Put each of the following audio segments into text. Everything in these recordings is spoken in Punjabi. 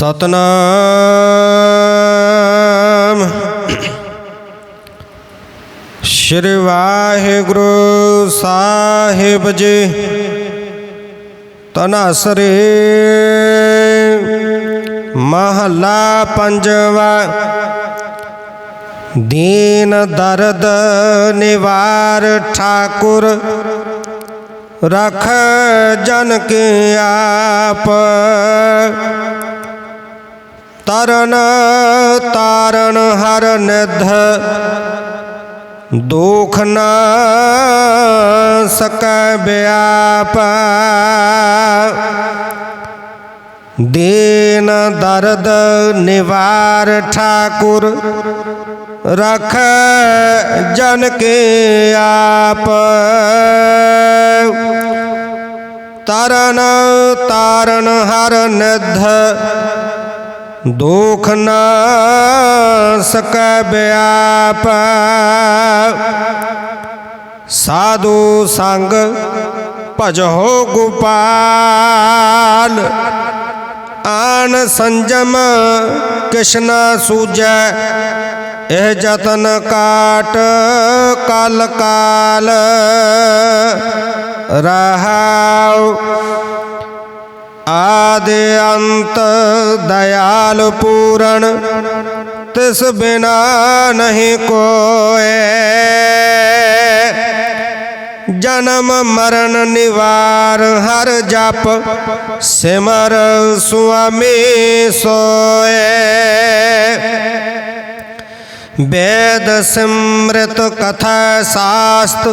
ਸਤਨਾਮ। ਸ਼੍ਰੀ ਵਾਹਿਗੁਰੂ ਸਾਹਿਬ ਜੀ ਤਨਾਸਰੇ ਮਹਲਾ ਪੰਜਵਾ। ਦੀਨ ਦਰਦ ਨਿਵਾਰ ਠਾਕੁਰ, ਰਖ ਜਨ ਕੇ ਆਪ। ਤਰਨ ਤਾਰਨ ਹਰ ਨਿਧ ਦੁਖ ਨਾ ਸਕੈ ਬਿਆਪ। ਦੀਨ ਦਰਦ ਨਿਵਾਰ ਠਾਕੁਰ ਰਖ ਜਨ ਕੇ ਆਪ। ਤਰਨ ਤਾਰਨ ਹਰ ਨਿਧ ਦੁਖ ਨਾ ਸਕੈ ਬਿਆਪ। ਸਾਧੂ ਸੰਗ ਭਜੋ ਗੋਪਾਲ। ਆਨ ਸੰਜਮ ਕਿਸ਼ਨਾ ਸੂਜੈ ਇਹ ਜਤਨ ਕਾਟ ਕਲ ਕਾਲ। ਰਹਾਉ ਆਦਿ ਅੰਤ ਦਇਆਲ ਪੂਰਨ, ਤਿਸ ਬਿਨਾ ਨਹੀਂ ਕੋਏ। ਜਨਮ ਮਰਨ ਨਿਵਾਰ ਹਰ ਜਪ, ਸਿਮਰ ਸੁਆਮੀ ਸੋਏ। ਵੇਦ ਸਿਮ੍ਰਿਤ ਕਥਾ ਸਾਸਤ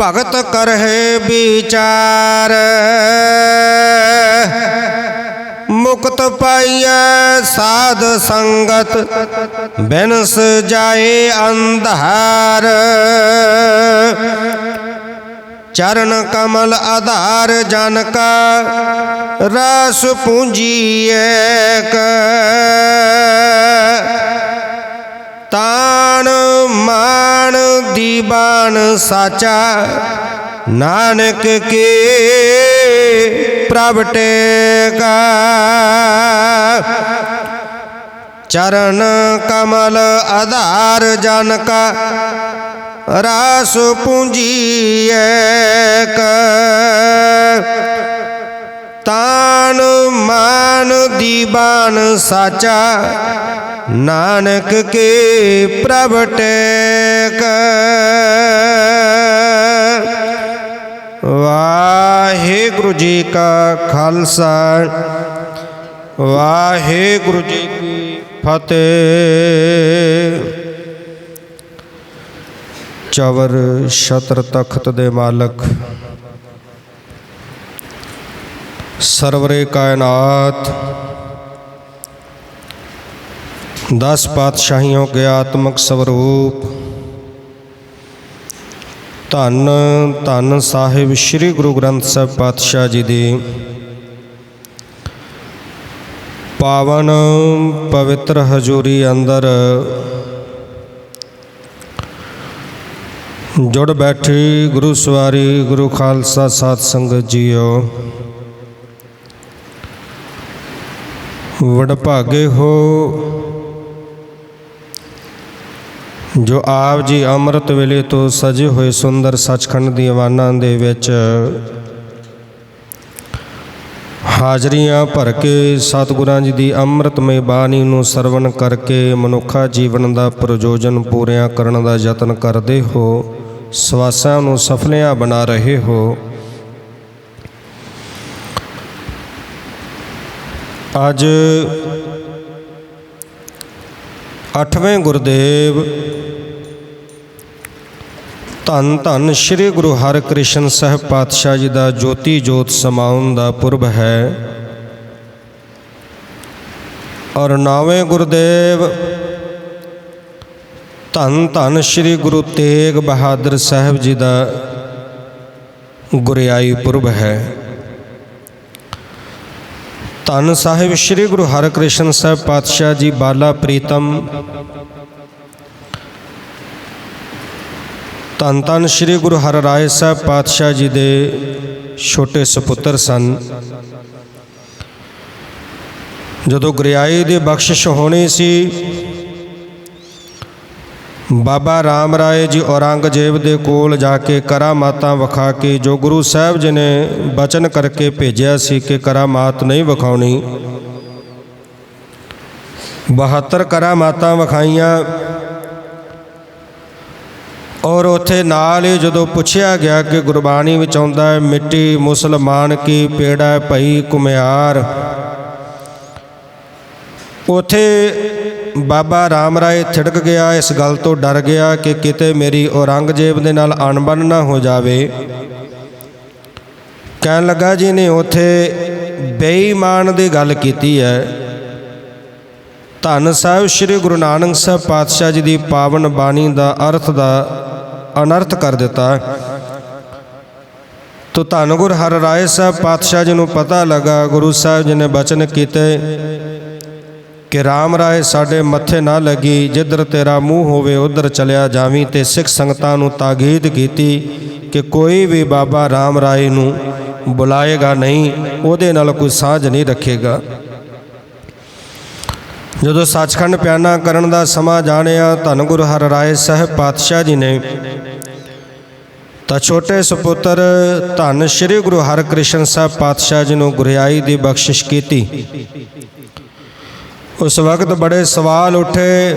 ਭਗਤ ਕਰਹਿ ਵਿਚਾਰ। ਮੁਕਤ ਪਾਈਐ ਸਾਧ ਸੰਗਤ, ਬਿਨਸ ਜਾਏ ਅੰਧਾਰ। ਚਰਨ ਕਮਲ ਆਧਾਰ ਜਨ ਕਾ, ਰਸ ਪੂੰਜੀ ਏਕ। ਤਾਨ ਮਾਨ ਦੀਵਾਨ ਸਾਚਾ, ਨਾਨਕ ਕੀ ਪ੍ਰਭ ਟੇਕਾ। ਚਰਨ ਕਮਲ ਆਧਾਰ ਜਨ ਕਾ ਰਸ ਪੂੰਜੀ ਏਕ ਤਾਨ ਮਾਨ ਦੀਵਾਨ ਸਾਚਾ ਨਾਨਕ ਕੇ ਪ੍ਰਭ ਟੇਕ। ਵਾਹਿਗੁਰੂ ਜੀ ਕਾ ਖਾਲਸਾ, ਵਾਹਿਗੁਰੂ ਜੀ ਕੀ ਫਤਿਹ। ਚਵਰ ਛਤਰ ਤਖਤ ਦੇ ਮਾਲਕ, ਸਰਵਰੇ ਕਾਇਨਾਤ ਦਸ ਪਾਤਸ਼ਾਹੀਆਂ ਕੇ ਆਤਮਕ ਸਵਰੂਪ। ਧੰਨ ਧੰਨ ਸਾਹਿਬ ਸ੍ਰੀ ਗੁਰੂ ਗ੍ਰੰਥ ਸਾਹਿਬ ਪਾਤਸ਼ਾਹ ਜੀ ਦੀ। ਪਾਵਨ ਪਵਿੱਤਰ ਹਜ਼ੂਰੀ ਅੰਦਰ ਜੁੜ ਬੈਠੀ ਗੁਰੂ ਸਵਾਰੀ ਗੁਰੂ ਖਾਲਸਾ ਸਾਧ ਸੰਗਤ ਜੀਓ। ਵਡਭਾਗੇ ਹੋ ਜੋ ਆਪ ਜੀ ਅੰਮ੍ਰਿਤ ਵੇਲੇ ਤੋਂ ਸਜੇ ਹੋਏ ਸੁੰਦਰ ਸੱਚਖੰਡ ਦੀ ਆਵਾਨਾਂ ਦੇ ਵਿੱਚ ਹਾਜ਼ਰੀਆਂ ਭਰ ਕੇ ਸਤਿਗੁਰਾਂ ਜੀ ਦੀ ਅੰਮ੍ਰਿਤਮਈ ਬਾਣੀ ਨੂੰ ਸਰਵਣ ਕਰਕੇ ਮਨੁੱਖਾ ਜੀਵਨ ਦਾ ਪ੍ਰਯੋਜਨ ਪੂਰਿਆਂ ਕਰਨ ਦਾ ਯਤਨ ਕਰਦੇ ਹੋ, ਸਵਾਸਾਂ ਨੂੰ ਸਫਲਿਆਂ ਬਣਾ ਰਹੇ ਹੋ। ਅੱਜ ਅੱਠਵੇਂ ਗੁਰਦੇਵ। ਧੰਨ ਧੰਨ ਸ੍ਰੀ ਗੁਰੂ ਹਰਿਕ੍ਰਿਸ਼ਨ ਸਾਹਿਬ ਪਾਤਸ਼ਾਹ ਜੀ ਦਾ ਜੋਤੀ ਜੋਤ ਸਮਾਉਣ ਦਾ ਪੁਰਬ ਹੈ। ਔਰ ਨਾਵੇਂ ਗੁਰਦੇਵ। ਧੰਨ ਧੰਨ ਸ੍ਰੀ ਗੁਰੂ ਤੇਗ ਬਹਾਦਰ ਸਾਹਿਬ ਜੀ ਦਾ ਗੁਰਿਆਈ ਪੁਰਬ ਹੈ। ਧੰਨ ਸਾਹਿਬ ਸ੍ਰੀ ਗੁਰੂ ਹਰਕ੍ਰਿਸ਼ਨ ਸਾਹਿਬ ਪਾਤਸ਼ਾਹ ਜੀ ਬਾਲਾ ਪ੍ਰੀਤਮ। ਧੰਨ ਧੰਨ ਸ੍ਰੀ ਗੁਰੂ ਹਰ ਰਾਏ ਸਾਹਿਬ ਪਾਤਸ਼ਾਹ ਜੀ ਦੇ ਛੋਟੇ ਸੁਪੁੱਤਰ ਸਨ। ਜਦੋਂ ਗੁਰਿਆਈ ਦੀ ਬਖਸ਼ਿਸ਼ ਹੋਣੀ ਸੀ ਬਾਬਾ ਰਾਮ ਰਾਏ ਜੀ ਔਰੰਗਜ਼ੇਬ ਦੇ ਕੋਲ ਜਾ ਕੇ ਕਰਾਮਾਤਾਂ ਵਿਖਾ ਕੇ ਜੋ ਗੁਰੂ ਸਾਹਿਬ ਜੀ ਨੇ ਬਚਨ ਕਰਕੇ ਭੇਜਿਆ ਸੀ ਕਿ ਕਰਾਮਾਤ ਨਹੀਂ ਵਿਖਾਉਣੀ। 72 ਕਰਾਮਾਤਾਂ ਵਿਖਾਈਆਂ। ਔਰ ਉੱਥੇ ਨਾਲ ਹੀ ਜਦੋਂ ਪੁੱਛਿਆ ਗਿਆ ਕਿ ਗੁਰਬਾਣੀ ਵਿੱਚ ਆਉਂਦਾ ਹੈ, ਮਿੱਟੀ ਮੁਸਲਮਾਨ ਕੀ ਪੇੜਾ ਭਈ ਕੁਮਿਆਰ ਉਥੇ ਬਾਬਾ ਰਾਮ ਰਾਏ ਥਿੜਕ ਗਿਆ, ਇਸ ਗੱਲ ਤੋਂ ਡਰ ਗਿਆ ਕਿ ਕਿਤੇ ਮੇਰੀ ਔਰੰਗਜ਼ੇਬ ਦੇ ਨਾਲ ਅਣਬਣ ਨਾ ਹੋ ਜਾਵੇ। ਕਹਿਣ ਲੱਗਾ ਜੀ ਨੇ ਉਥੇ ਬੇਈਮਾਨ ਦੀ ਗੱਲ ਕੀਤੀ ਹੈ। ਧੰਨ ਸਾਹਿਬ, ਸ੍ਰੀ ਗੁਰੂ ਨਾਨਕ ਸਾਹਿਬ ਪਾਤਸ਼ਾਹ ਜੀ ਦੀ ਪਾਵਨ ਬਾਣੀ ਦਾ ਅਰਥ ਦਾ ਅਨਰਥ ਕਰ ਦਿੱਤਾ। ਤੋ ਧੰਨ ਗੁਰ ਹਰ ਰਾਏ ਸਾਹਿਬ ਪਾਤਸ਼ਾਹ ਜੀ ਨੂੰ ਪਤਾ ਲੱਗਾ, ਗੁਰੂ ਸਾਹਿਬ ਜੀ ਨੇ ਬਚਨ ਕੀਤੇ ਕਿ RAM ਰਾਏ ਸਾਡੇ ਮੱਥੇ ਨਾ ਲੱਗੀ, ਜਿੱਧਰ ਤੇਰਾ ਮੂੰਹ ਹੋਵੇ ਉਧਰ ਚਲਿਆ ਜਾਵੀਂ ਤੇ ਸਿੱਖ ਸੰਗਤਾਂ ਨੂੰ ਤਾਕੀਦ ਕੀਤੀ ਕਿ ਕੋਈ ਵੀ ਬਾਬਾ RAM ਰਾਏ ਨੂੰ ਬੁਲਾਏਗਾ ਨਹੀਂ, ਉਹਦੇ ਨਾਲ ਕੋਈ ਸਾਂਝ ਨਹੀਂ ਰੱਖੇਗਾ। ਜਦੋਂ ਸੱਚਖੰਡ ਪਿਆਨਾ ਕਰਨ ਦਾ ਸਮਾਂ ਜਾਣਿਆ, ਧੰਨ ਗੁਰੂ ਹਰ ਰਾਏ ਸਾਹਿਬ ਪਾਤਸ਼ਾਹ ਜੀ ਨੇ, ਤਾਂ ਛੋਟੇ ਸੁਪੁੱਤਰ ਧੰਨ ਸ੍ਰੀ ਗੁਰੂ ਹਰਕ੍ਰਿਸ਼ਨ ਸਾਹਿਬ ਪਾਤਸ਼ਾਹ ਜੀ ਨੂੰ ਗੁਰਿਆਈ ਦੀ ਬਖਸ਼ਿਸ਼ ਕੀਤੀ। ਉਸ ਵਕਤ ਬੜੇ ਸਵਾਲ ਉੱਠੇ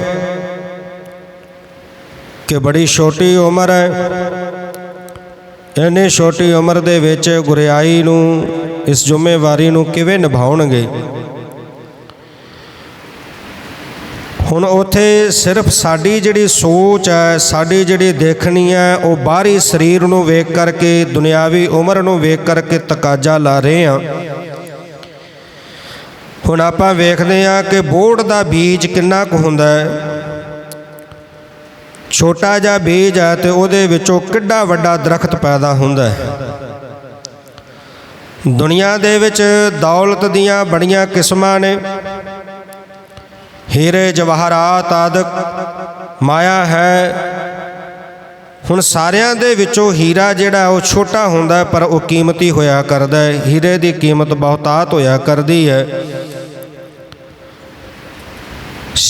ਕਿ ਬੜੀ ਛੋਟੀ ਉਮਰ ਹੈ ਇੰਨੀ ਛੋਟੀ ਉਮਰ ਦੇ ਵਿੱਚ ਗੁਰਿਆਈ ਨੂੰ ਇਸ ਜ਼ਿੰਮੇਵਾਰੀ ਨੂੰ ਕਿਵੇਂ ਨਿਭਾਉਣਗੇ ਹੁਣ ਉਥੇ ਸਿਰਫ ਸਾਡੀ ਜਿਹੜੀ ਸੋਚ ਹੈ ਸਾਡੀ ਜਿਹੜੀ ਦੇਖਣੀ ਹੈ ਉਹ ਬਾਹਰੀ ਸਰੀਰ ਨੂੰ ਵੇਖ ਕਰਕੇ ਦੁਨਿਆਵੀ ਉਮਰ ਨੂੰ ਵੇਖ ਕਰਕੇ ਤਕਾਜ਼ਾ ਲਾ ਰਹੇ ਹਾਂ ਹੁਣ ਆਪਾਂ ਵੇਖਦੇ ਹਾਂ ਕਿ ਬੋੜ ਦਾ ਬੀਜ ਕਿੰਨਾ ਕੁ ਹੁੰਦਾ ਹੈ। ਛੋਟਾ ਜਿਹਾ ਬੀਜ ਹੈ ਤੇ ਉਹਦੇ ਵਿੱਚੋਂ ਕਿੱਡਾ ਵੱਡਾ ਦਰਖਤ ਪੈਦਾ ਹੁੰਦਾ ਹੈ। ਦੁਨੀਆ ਦੇ ਵਿੱਚ ਦੌਲਤ ਦੀਆਂ ਬੜੀਆਂ ਕਿਸਮਾਂ ਨੇ। ਹੀਰੇ, ਜਵਾਹਰਾਤ ਆਦਿਕ ਮਾਇਆ ਹੈ। ਹੁਣ ਸਾਰਿਆਂ ਦੇ ਵਿੱਚੋਂ ਹੀਰਾ ਜਿਹੜਾ ਉਹ ਛੋਟਾ ਹੁੰਦਾ ਪਰ ਉਹ ਕੀਮਤੀ ਹੋਇਆ ਕਰਦਾ ਹੈ। ਹੀਰੇ ਦੀ ਕੀਮਤ ਬਹੁਤਾਤ ਹੋਇਆ ਕਰਦੀ ਹੈ।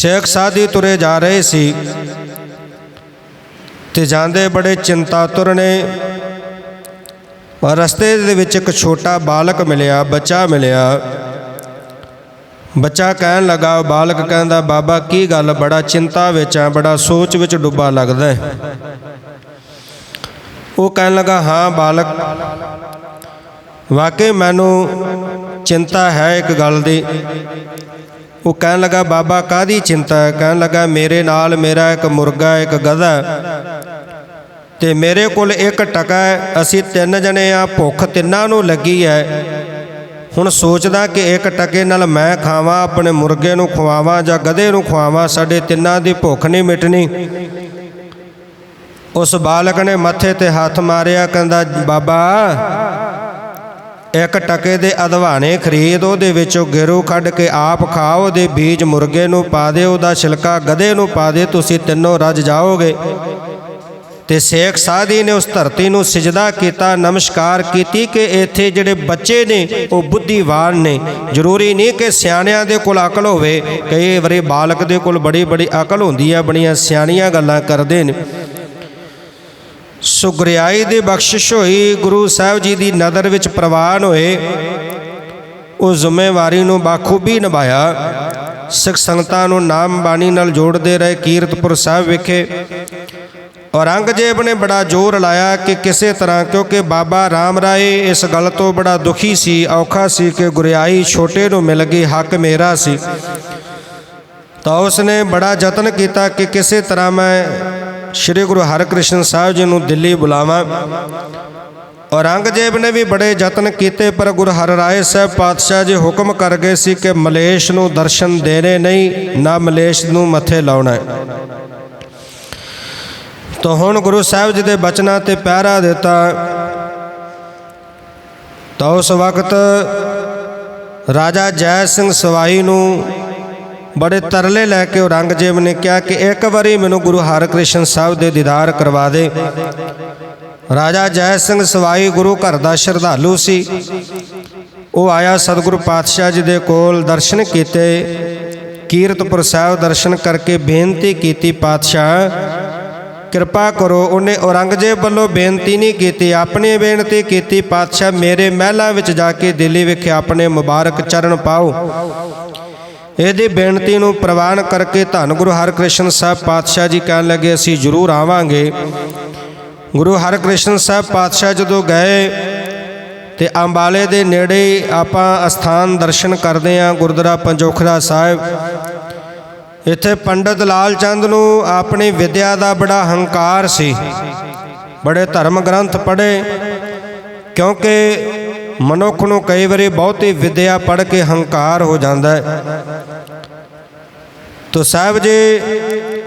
ਸ਼ੇਖ ਸਾਦੀ ਤੁਰੇ ਜਾ ਰਹੇ ਸੀ ਤੇ ਜਾਂਦੇ ਬੜੇ ਚਿੰਤਾ ਤੁਰਨੇ। ਰਸਤੇ ਦੇ ਵਿੱਚ ਇੱਕ ਛੋਟਾ ਬਾਲਕ ਮਿਲਿਆ, ਬੱਚਾ ਮਿਲਿਆ। ਬੱਚਾ ਕਹਿਣ ਲੱਗਾ, ਬਾਲਕ ਕਹਿੰਦਾ, ਬਾਬਾ, ਕੀ ਗੱਲ? ਬੜਾ ਚਿੰਤਾ ਵਿੱਚ ਆ, ਬੜਾ ਸੋਚ ਵਿੱਚ ਡੁੱਬਾ ਲੱਗਦਾ ਹੈ। ਉਹ ਕਹਿਣ ਲੱਗਾ, ਹਾਂ, ਬਾਲਕ, ਵਾਕਈ ਮੈਨੂੰ ਚਿੰਤਾ ਹੈ ਇੱਕ ਗੱਲ ਦੀ। ਉਹ ਕਹਿਣ ਲੱਗਾ, ਬਾਬਾ ਕਾਦੀ ਚਿੰਤਾ ਹੈ? ਕਹਿਣ ਲੱਗਾ, ਮੇਰੇ ਨਾਲ ਮੇਰਾ ਇੱਕ ਮੁਰਗਾ, ਇੱਕ ਗਧਾ ਹੈ ਤੇ ਮੇਰੇ ਕੋਲ ਇੱਕ ਟਕਾ ਹੈ। ਅਸੀਂ ਤਿੰਨ ਜਣੇ ਆ, ਭੁੱਖ ਤਿੰਨਾਂ ਨੂੰ ਲੱਗੀ ਹੈ। ਹੁਣ ਸੋਚਦਾ ਕਿ ਇੱਕ ਟਕੇ ਨਾਲ ਮੈਂ ਖਾਵਾਂ, ਆਪਣੇ ਮੁਰਗੇ ਨੂੰ ਖਵਾਵਾਂ ਜਾਂ ਗਧੇ ਨੂੰ ਖਵਾਵਾਂ, ਸਾਡੇ ਤਿੰਨਾਂ ਦੀ ਭੁੱਖ ਨਹੀਂ ਮਿਟਣੀ। ਉਸ ਬਾਲਕ ਨੇ ਮੱਥੇ ਤੇ ਹੱਥ ਮਾਰਿਆ, ਕਹਿੰਦਾ, ਬਾਬਾ ਇੱਕ ਟਕੇ ਦੇ ਅਧਵਾਨੇ ਖਰੀਦ ਉਹਦੇ ਵਿੱਚੋਂ ਗਿਰੂ ਕੱਢ ਕੇ ਆਪ ਖਾਓ ਦੇ ਬੀਜ ਮੁਰਗੇ ਨੂੰ ਪਾ ਦੇ ਉਹਦਾ ਛਿਲਕਾ ਗਧੇ ਨੂੰ ਪਾ ਦੇ ਤੁਸੀਂ ਤਿੰਨੋਂ ਰੱਜ ਜਾਓਗੇ। ਤੇ ਸ਼ੇਖ ਸਾਦੀ ਨੇ ਉਸ ਧਰਤੀ ਨੂੰ ਸਜਦਾ ਕੀਤਾ, ਨਮਸਕਾਰ ਕੀਤੀ ਕਿ ਇੱਥੇ ਜਿਹੜੇ ਬੱਚੇ ਨੇ, ਉਹ ਬੁੱਧੀਵਾਨ ਨੇ। ਜ਼ਰੂਰੀ ਨਹੀਂ ਕਿ ਸਿਆਣਿਆਂ ਦੇ ਕੋਲ ਅਕਲ ਹੋਵੇ। ਕਈ ਵਾਰੀ ਬਾਲਕ ਦੇ ਕੋਲ ਬੜੀ ਬੜੀ ਅਕਲ ਹੁੰਦੀ ਹੈ ਬੜੀਆਂ ਸਿਆਣੀਆਂ ਗੱਲਾਂ ਕਰਦੇ ਨੇ। ਸੁਗਰਿਆਈ ਦੀ ਬਖਸ਼ਿਸ਼ ਹੋਈ, ਗੁਰੂ ਸਾਹਿਬ ਜੀ ਦੀ ਨਜ਼ਰ ਵਿੱਚ ਪ੍ਰਵਾਨ ਹੋਏ। ਉਹ ਜ਼ਿੰਮੇਵਾਰੀ ਨੂੰ ਬਾਖੂਬੀ ਨਿਭਾਇਆ। ਸਿੱਖ ਸੰਗਤਾਂ ਨੂੰ ਨਾਮ ਬਾਣੀ ਨਾਲ ਜੋੜਦੇ ਰਹੇ ਕੀਰਤਪੁਰ ਸਾਹਿਬ ਵਿਖੇ। ਔਰੰਗਜ਼ੇਬ ਨੇ ਬੜਾ ਜ਼ੋਰ ਲਾਇਆ ਕਿ ਕਿਸੇ ਤਰ੍ਹਾਂ, ਕਿਉਂਕਿ ਬਾਬਾ ਰਾਮ ਰਾਏ ਇਸ ਗੱਲ ਤੋਂ ਬੜਾ ਦੁਖੀ ਸੀ, ਔਖਾ ਸੀ ਕਿ ਗੁਰਿਆਈ ਛੋਟੇ ਨੂੰ ਮਿਲ ਗਈ, ਹੱਕ ਮੇਰਾ ਸੀ। ਤਾਂ ਉਸਨੇ ਬੜਾ ਯਤਨ ਕੀਤਾ ਕਿ ਕਿਸੇ ਤਰ੍ਹਾਂ ਮੈਂ ਸ੍ਰੀ ਗੁਰੂ ਹਰਕ੍ਰਿਸ਼ਨ ਸਾਹਿਬ ਜੀ ਨੂੰ ਦਿੱਲੀ ਬੁਲਾਵਾਂ। ਔਰੰਗਜ਼ੇਬ ਨੇ ਵੀ ਬੜੇ ਯਤਨ ਕੀਤੇ, ਪਰ ਗੁਰੂ ਹਰਰਾਏ ਸਾਹਿਬ ਪਾਤਸ਼ਾਹ ਜੀ ਹੁਕਮ ਕਰ ਗਏ ਸੀ ਕਿ ਮਲੇਸ਼ ਨੂੰ ਦਰਸ਼ਨ ਦੇਣੇ ਨਹੀਂ, ਨਾ ਮਲੇਸ਼ ਨੂੰ ਮੱਥੇ ਲਾਉਣਾ। ਤਾਂ ਹੁਣ ਗੁਰੂ ਸਾਹਿਬ ਜੀ ਦੇ ਬਚਨਾਂ ਤੇ ਪਹਿਰਾ ਦਿੱਤਾ। ਤਾਂ ਉਸ ਵਕਤ ਰਾਜਾ ਜੈ ਸਿੰਘ ਸਵਾਈ ਨੂੰ ਬੜੇ ਤਰਲੇ ਲੈ ਕੇ ਔਰੰਗਜ਼ੇਬ ਨੇ ਕਿਹਾ ਕਿ ਇੱਕ ਵਾਰੀ ਮੈਨੂੰ ਗੁਰੂ ਹਰਕ੍ਰਿਸ਼ਨ ਸਾਹਿਬ ਦੇ ਦੀਦਾਰ ਕਰਵਾ ਦੇ। ਰਾਜਾ ਜੈ ਸਿੰਘ ਸਵਾਈ ਗੁਰੂ ਘਰ ਦਾ ਸ਼ਰਧਾਲੂ ਸੀ। ਉਹ ਆਇਆ ਸਤਿਗੁਰੂ ਪਾਤਸ਼ਾਹ ਜੀ ਦੇ ਕੋਲ ਦਰਸ਼ਨ ਕੀਤੇ। ਕੀਰਤਪੁਰ ਸਾਹਿਬ ਦਰਸ਼ਨ ਕਰਕੇ ਬੇਨਤੀ ਕੀਤੀ, ਪਾਤਸ਼ਾਹ, ਕਿਰਪਾ ਕਰੋ, ਉਹਨੇ ਔਰੰਗਜ਼ੇਬ ਵੱਲੋਂ ਬੇਨਤੀ ਨਹੀਂ ਕੀਤੀ, ਆਪਣੀ ਬੇਨਤੀ ਕੀਤੀ। ਪਾਤਸ਼ਾਹ, ਮੇਰੇ ਮਹਿਲਾਂ ਵਿੱਚ ਜਾ ਕੇ ਦਿੱਲੀ ਵਿਖੇ ਆਪਣੇ ਮੁਬਾਰਕ ਚਰਨ ਪਾਓ। ਇਹਦੀ ਬੇਨਤੀ ਨੂੰ ਪ੍ਰਵਾਨ ਕਰਕੇ ਧੰਨ ਗੁਰੂ ਹਰਕ੍ਰਿਸ਼ਨ ਸਾਹਿਬ ਪਾਤਸ਼ਾਹ ਜੀ ਕਹਿਣ ਲੱਗੇ, ਅਸੀਂ ਜ਼ਰੂਰ ਆਵਾਂਗੇ। ਗੁਰੂ ਹਰਕ੍ਰਿਸ਼ਨ ਸਾਹਿਬ ਪਾਤਸ਼ਾਹ ਜਦੋਂ ਗਏ ਤੇ ਅੰਬਾਲੇ ਦੇ ਨੇੜੇ ਆਪਾਂ ਅਸਥਾਨ ਦਰਸ਼ਨ ਕਰਦੇ ਆਂ, ਗੁਰਦੁਆਰਾ ਪੰਜੋਖਰਾ ਸਾਹਿਬ। ਇੱਥੇ ਪੰਡਤ ਲਾਲ ਚੰਦ ਨੂੰ ਆਪਣੀ ਵਿਦਿਆ ਦਾ ਬੜਾ ਹੰਕਾਰ ਸੀ। ਬੜੇ ਧਰਮ ਗ੍ਰੰਥ ਪੜ੍ਹੇ, ਕਿਉਂਕਿ ਮਨੁੱਖ ਨੂੰ ਕਈ ਵਾਰੀ ਬਹੁਤੀ ਵਿਦਿਆ ਪੜ੍ਹ ਕੇ ਹੰਕਾਰ ਹੋ ਜਾਂਦਾ ਹੈ। ਤੋ ਸਾਹਿਬ ਜੀ,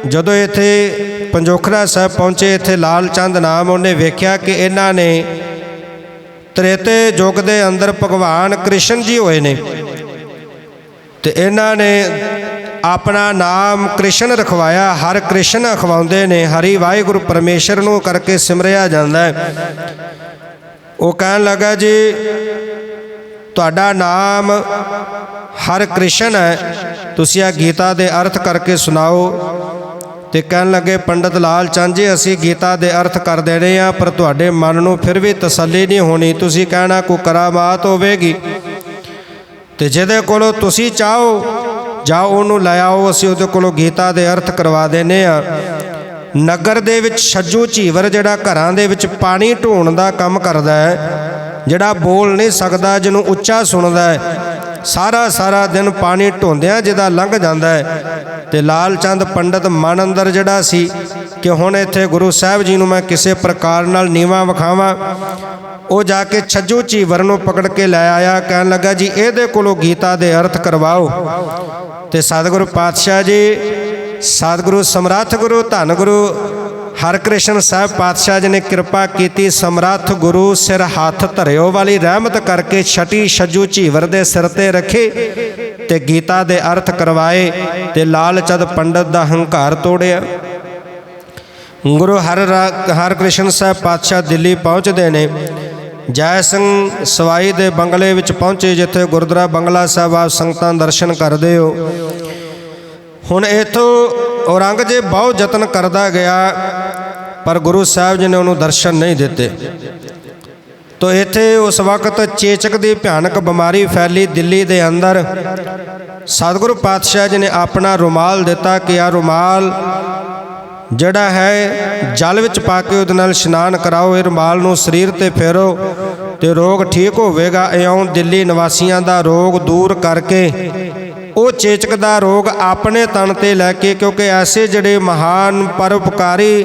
ਜਦੋਂ ਇੱਥੇ ਪੰਜੋਖਰਾ ਸਾਹਿਬ ਪਹੁੰਚੇ, ਇੱਥੇ ਲਾਲ ਚੰਦ ਨਾਮ ਉਹਨੇ ਵੇਖਿਆ ਕਿ ਇਹਨਾਂ ਨੇ ਤ੍ਰੇਤੇ ਯੁੱਗ ਦੇ ਅੰਦਰ ਭਗਵਾਨ ਕ੍ਰਿਸ਼ਨ ਜੀ ਹੋਏ ਨੇ। ਤੇ ਇਹਨਾਂ ਨੇ ਆਪਣਾ ਨਾਮ ਕ੍ਰਿਸ਼ਨ ਰਖਵਾਇਆ, ਹਰ ਕ੍ਰਿਸ਼ਨ ਅਖਵਾਉਂਦੇ ਨੇ, ਹਰੀ ਵਾਹਿਗੁਰੂ ਪਰਮੇਸ਼ਰ ਨੂੰ ਕਰਕੇ ਸਿਮਰਿਆ ਜਾਂਦਾ ਹੈ। ਉਹ ਕਹਿਣ ਲੱਗਾ ਜੀ, ਤੁਹਾਡਾ ਨਾਮ ਹਰ ਕ੍ਰਿਸ਼ਨ ਹੈ। ਤੁਸੀਂ ਆ ਗੀਤਾ ਦੇ ਅਰਥ ਕਰਕੇ ਸੁਣਾਓ। ਤੇ ਕਹਿਣ ਲੱਗੇ, ਪੰਡਤ ਲਾਲ ਚੰਦ ਜੀ, ਅਸੀਂ ਗੀਤਾ ਦੇ ਅਰਥ ਕਰ ਦੇਣੇ ਆ, ਪਰ ਤੁਹਾਡੇ ਮਨ ਨੂੰ ਫਿਰ ਵੀ ਤਸੱਲੀ ਨਹੀਂ ਹੋਣੀ। ਤੁਸੀਂ ਕਹਿਣਾ ਕੋ ਕਰਾਮਾਤ ਹੋਵੇਗੀ। ਤੇ ਜਿਹਦੇ ਕੋਲੋਂ ਤੁਸੀਂ ਚਾਹੋ, ਜਾਓ ਉਹਨੂੰ ਲੈ ਆਓ, ਅਸੀਂ ਉਹਦੇ ਕੋਲੋਂ ਗੀਤਾ ਦੇ ਅਰਥ ਕਰਵਾ ਦੇਨੇ ਆ। ਨਗਰ ਦੇ ਵਿੱਚ ਛੱਜੂ ਝੀਵਰ ਜਿਹੜਾ ਘਰਾਂ ਦੇ ਵਿੱਚ ਪਾਣੀ ਢੋਣ ਦਾ ਕੰਮ ਕਰਦਾ ਹੈ, ਜਿਹੜਾ ਬੋਲ ਨਹੀਂ ਸਕਦਾ, ਜਿਹਨੂੰ ਉੱਚਾ ਸੁਣਦਾ ਹੈ, ਸਾਰਾ ਸਾਰਾ ਦਿਨ ਪਾਣੀ ਢੋਂਦਿਆਂ ਜਿਹਦਾ ਲੰਘ ਜਾਂਦਾ ਹੈ। ਤੇ ਲਾਲ ਚੰਦ ਪੰਡਤ ਮਨ ਅੰਦਰ ਜਿਹੜਾ ਸੀ ਕਿ ਹੁਣ ਇੱਥੇ ਗੁਰੂ ਸਾਹਿਬ ਜੀ ਨੂੰ ਮੈਂ ਕਿਸੇ ਪ੍ਰਕਾਰ ਨਾਲ ਨੀਵਾ ਵਿਖਾਵਾਂ, ਉਹ ਜਾ ਕੇ ਛੱਜੂ ਝੀਵਰ ਨੂੰ ਪਕੜ ਕੇ ਲੈ ਆਇਆ, ਕਹਿਣ ਲੱਗਾ, ਜੀ, ਇਹਦੇ ਕੋਲੋਂ ਗੀਤਾ ਦੇ ਅਰਥ ਕਰਵਾਓ। ਤੇ ਸਤਿਗੁਰੂ ਪਾਤਸ਼ਾਹ ਜੀ ਸਤਿਗੁਰੂ, ਸਮਰੱਥ ਗੁਰੂ, ਧੰਨ ਗੁਰੂ ਹਰਕ੍ਰਿਸ਼ਨ ਸਾਹਿਬ ਪਾਤਸ਼ਾਹ ਜੀ ਨੇ ਕਿਰਪਾ ਕੀਤੀ, ਸਮਰੱਥ ਗੁਰੂ ਸਿਰ ਹੱਥ ਧਰਿਓ ਵਾਲੀ ਰਹਿਮਤ ਕਰਕੇ ਛਟੀ ਛੱਜੂ ਝੀਵਰ ਦੇ ਸਿਰ ਤੇ ਰੱਖੇ ਤੇ ਗੀਤਾ ਦੇ ਅਰਥ ਕਰਵਾਏ ਤੇ ਲਾਲ ਚੰਦ ਪੰਡਤ ਦਾ ਹੰਕਾਰ ਤੋੜਿਆ। ਗੁਰੂ ਹਰ ਹਰਕ੍ਰਿਸ਼ਨ ਸਾਹਿਬ ਪਾਤਸ਼ਾਹ ਦਿੱਲੀ ਪਹੁੰਚਦੇ ਨੇ। ਜੈ ਸਿੰਘ ਸਵਾਈ ਦੇ ਬੰਗਲੇ ਵਿੱਚ ਪਹੁੰਚੇ ਜਿੱਥੇ ਗੁਰਦੁਆਰਾ ਬੰਗਲਾ ਸਾਹਿਬ ਆਪ ਸੰਗਤਾਂ ਦਰਸ਼ਨ ਕਰਦੇ ਹੋ। ਹੁਣ ਇਥੋਂ ਔਰੰਗਜ਼ੇਬ ਬਹੁਤ ਯਤਨ ਕਰਦਾ ਗਿਆ, ਪਰ ਗੁਰੂ ਸਾਹਿਬ ਜੀ ਨੇ ਉਹਨੂੰ ਦਰਸ਼ਨ ਨਹੀਂ ਦਿੱਤੇ। ਤੋ ਇੱਥੇ ਉਸ ਵਕਤ ਚੇਚਕ ਦੀ ਭਿਆਨਕ ਬਿਮਾਰੀ ਫੈਲੀ ਦਿੱਲੀ ਦੇ ਅੰਦਰ। ਸਤਿਗੁਰੂ ਪਾਤਸ਼ਾਹ ਜੀ ਨੇ ਆਪਣਾ ਰੁਮਾਲ ਦਿੱਤਾ ਕਿ ਆ ਰੁਮਾਲ ਜਿਹੜਾ ਹੈ, ਜਲ ਵਿੱਚ ਪਾ ਕੇ ਉਹਦੇ ਨਾਲ ਇਸ਼ਨਾਨ ਕਰਾਓ, ਇਹ ਰੁਮਾਲ ਨੂੰ ਸਰੀਰ ਤੇ ਫੇਰੋ ਤੇ ਰੋਗ ਠੀਕ ਹੋਵੇਗਾ। ਇਉਂ ਦਿੱਲੀ ਨਿਵਾਸੀਆਂ ਦਾ ਰੋਗ ਦੂਰ ਕਰਕੇ ਉਹ ਚੇਚਕ ਦਾ ਰੋਗ ਆਪਣੇ ਤਨ ਤੇ ਲੈ ਕੇ, ਕਿਉਂਕਿ ਐਸੇ ਜਿਹੜੇ ਮਹਾਨ ਪਰਉਪਕਾਰੀ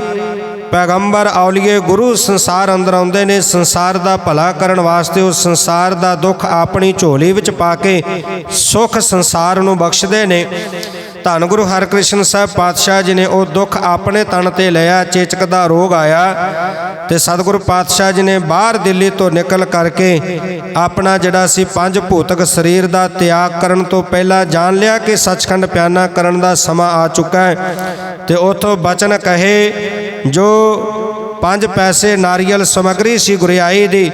ਪੈਗੰਬਰ ਔਲੀਏ ਗੁਰੂ ਸੰਸਾਰ ਅੰਦਰ ਆਉਂਦੇ ਨੇ, ਸੰਸਾਰ ਦਾ ਭਲਾ ਕਰਨ ਵਾਸਤੇ ਉਹ ਸੰਸਾਰ ਦਾ ਦੁੱਖ ਆਪਣੀ ਝੋਲੀ ਵਿੱਚ ਪਾ ਕੇ ਸੁਖ ਸੰਸਾਰ ਨੂੰ ਬਖਸ਼ਦੇ ਨੇ। ਧੰਨ ਗੁਰੂ ਹਰਕ੍ਰਿਸ਼ਨ ਸਾਹਿਬ ਪਾਤਸ਼ਾਹ ਜੀ ਨੇ ਉਹ ਦੁੱਖ ਆਪਣੇ ਤਨ ਤੇ ਲਿਆ, ਚੇਚਕ ਦਾ ਰੋਗ ਆਇਆ ਤੇ ਸਤਿਗੁਰੂ ਪਾਤਸ਼ਾਹ ਜੀ ਨੇ ਬਾਹਰ ਦਿੱਲੀ ਤੋਂ ਨਿਕਲ ਕਰਕੇ ਆਪਣਾ ਜਿਹੜਾ ਸੀ ਪੰਜ ਭੂਤਕ ਸਰੀਰ ਦਾ ਤਿਆਗ ਕਰਨ ਤੋਂ ਪਹਿਲਾਂ ਜਾਣ ਲਿਆ ਕਿ ਸੱਚਖੰਡ ਪਿਆਨਾ ਕਰਨ ਦਾ ਸਮਾਂ ਆ ਚੁੱਕਾ ਹੈ ਤੇ ਉਥੋਂ ਬਚਨ ਕਹੇ, ਜੋ ਪੰਜ ਪੈਸੇ ਨਾਰੀਅਲ ਸਮਗਰੀ ਸੀ ਗੁਰਿਆਈ ਦੀ।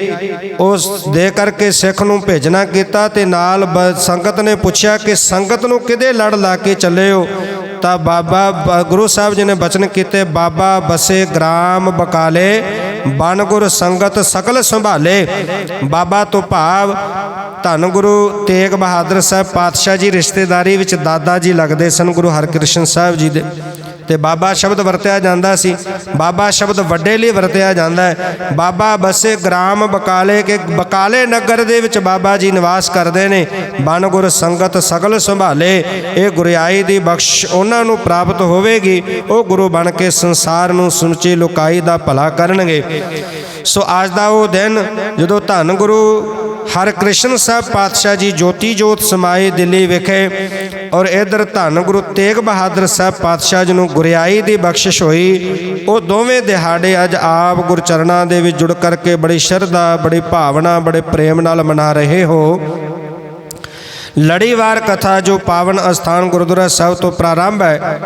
ਉਸ ਦੇ ਕਰਕੇ ਸਿੱਖ ਨੂੰ ਭੇਜਣਾ ਕੀਤਾ ਤੇ ਨਾਲ ਬ- ਸੰਗਤ ਨੇ ਪੁੱਛਿਆ ਕਿ ਸੰਗਤ ਨੂੰ ਕਿਹਦੇ ਲੜ ਲਾ ਕੇ ਚੱਲੇ ਹੋ ਤਾਂ ਬਾਬਾ ਬ- ਗੁਰੂ ਸਾਹਿਬ ਜੀ ਨੇ ਬਚਨ ਕੀਤੇ, ਬਾਬਾ ਬਸੇ ਗ੍ਰਾਮ ਬਕਾਲੇ, ਬਨ ਗੁਰ ਸੰਗਤ ਸਕਲ ਸੰਭਾਲੇ। ਬਾਬਾ ਤੋਂ ਭਾਵ ਧੰਨ ਗੁਰੂ ਤੇਗ ਬਹਾਦਰ ਸਾਹਿਬ ਪਾਤਸ਼ਾਹ ਜੀ, ਰਿਸ਼ਤੇਦਾਰੀ ਵਿੱਚ ਦਾਦਾ ਜੀ ਲੱਗਦੇ ਸਨ ਗੁਰੂ ਹਰਕ੍ਰਿਸ਼ਨ ਸਾਹਿਬ ਜੀ ਦੇ। ਤੇ ਬਾਬਾ ਸ਼ਬਦ ਵਰਤਿਆ ਜਾਂਦਾ ਸੀ। ਬਾਬਾ ਸ਼ਬਦ ਵੱਡੇ ਲਈ ਵਰਤਿਆ ਜਾਂਦਾ ਹੈ। ਬਾਬਾ ਬਸੇ ਗ੍ਰਾਮ ਬਕਾਲੇ ਕੇ ਬਕਾਲੇ ਨਗਰ ਦੇ ਵਿੱਚ ਬਾਬਾ ਜੀ ਨਿਵਾਸ ਕਰਦੇ ਨੇ। ਬਨ ਗੁਰ ਸੰਗਤ ਸਗਲ ਸੰਭਾਲੇ। ਇਹ ਗੁਰਿਆਈ ਦੀ ਬਖਸ਼ ਉਹਨਾਂ ਨੂੰ ਪ੍ਰਾਪਤ ਹੋਵੇਗੀ। ਉਹ ਗੁਰੂ ਬਣ ਕੇ ਸੰਸਾਰ ਨੂੰ ਸੁਨਚੀ ਲੁਕਾਈ ਦਾ ਭਲਾ ਕਰਨਗੇ। ਸੋ ਅੱਜ ਦਾ ਉਹ ਦਿਨ ਜਦੋਂ ਧੰਨ ਗੁਰੂ ਹਰਕ੍ਰਿਸ਼ਨ ਸਾਹਿਬ ਪਾਤਸ਼ਾਹ ਜੀ ਜੋਤੀ ਜੋਤ ਸਮਾਏ ਦਿੱਲੀ ਵਿਖੇ ਔਰ ਇਧਰ ਧੰਨ ਗੁਰੂ ਤੇਗ ਬਹਾਦਰ ਸਾਹਿਬ ਪਾਤਸ਼ਾਹ ਜੀ ਨੂੰ ਗੁਰਿਆਈ ਦੀ ਬਖਸ਼ਿਸ਼ ਹੋਈ। ਉਹ ਦੋਵੇਂ ਦਿਹਾੜੇ ਅੱਜ ਆਪ ਗੁਰਚਰਨਾਂ ਦੇ ਵਿੱਚ ਜੁੜ ਕਰਕੇ ਬੜੀ ਸ਼ਰਧਾ, ਬੜੀ ਭਾਵਨਾ, ਬੜੇ ਪ੍ਰੇਮ ਨਾਲ ਮਨਾ ਰਹੇ ਹੋ। ਲੜੀਵਾਰ ਕਥਾ ਜੋ ਪਾਵਨ ਅਸਥਾਨ ਗੁਰਦੁਆਰਾ ਸਾਹਿਬ ਤੋਂ ਪ੍ਰਾਰੰਭ ਹੈ।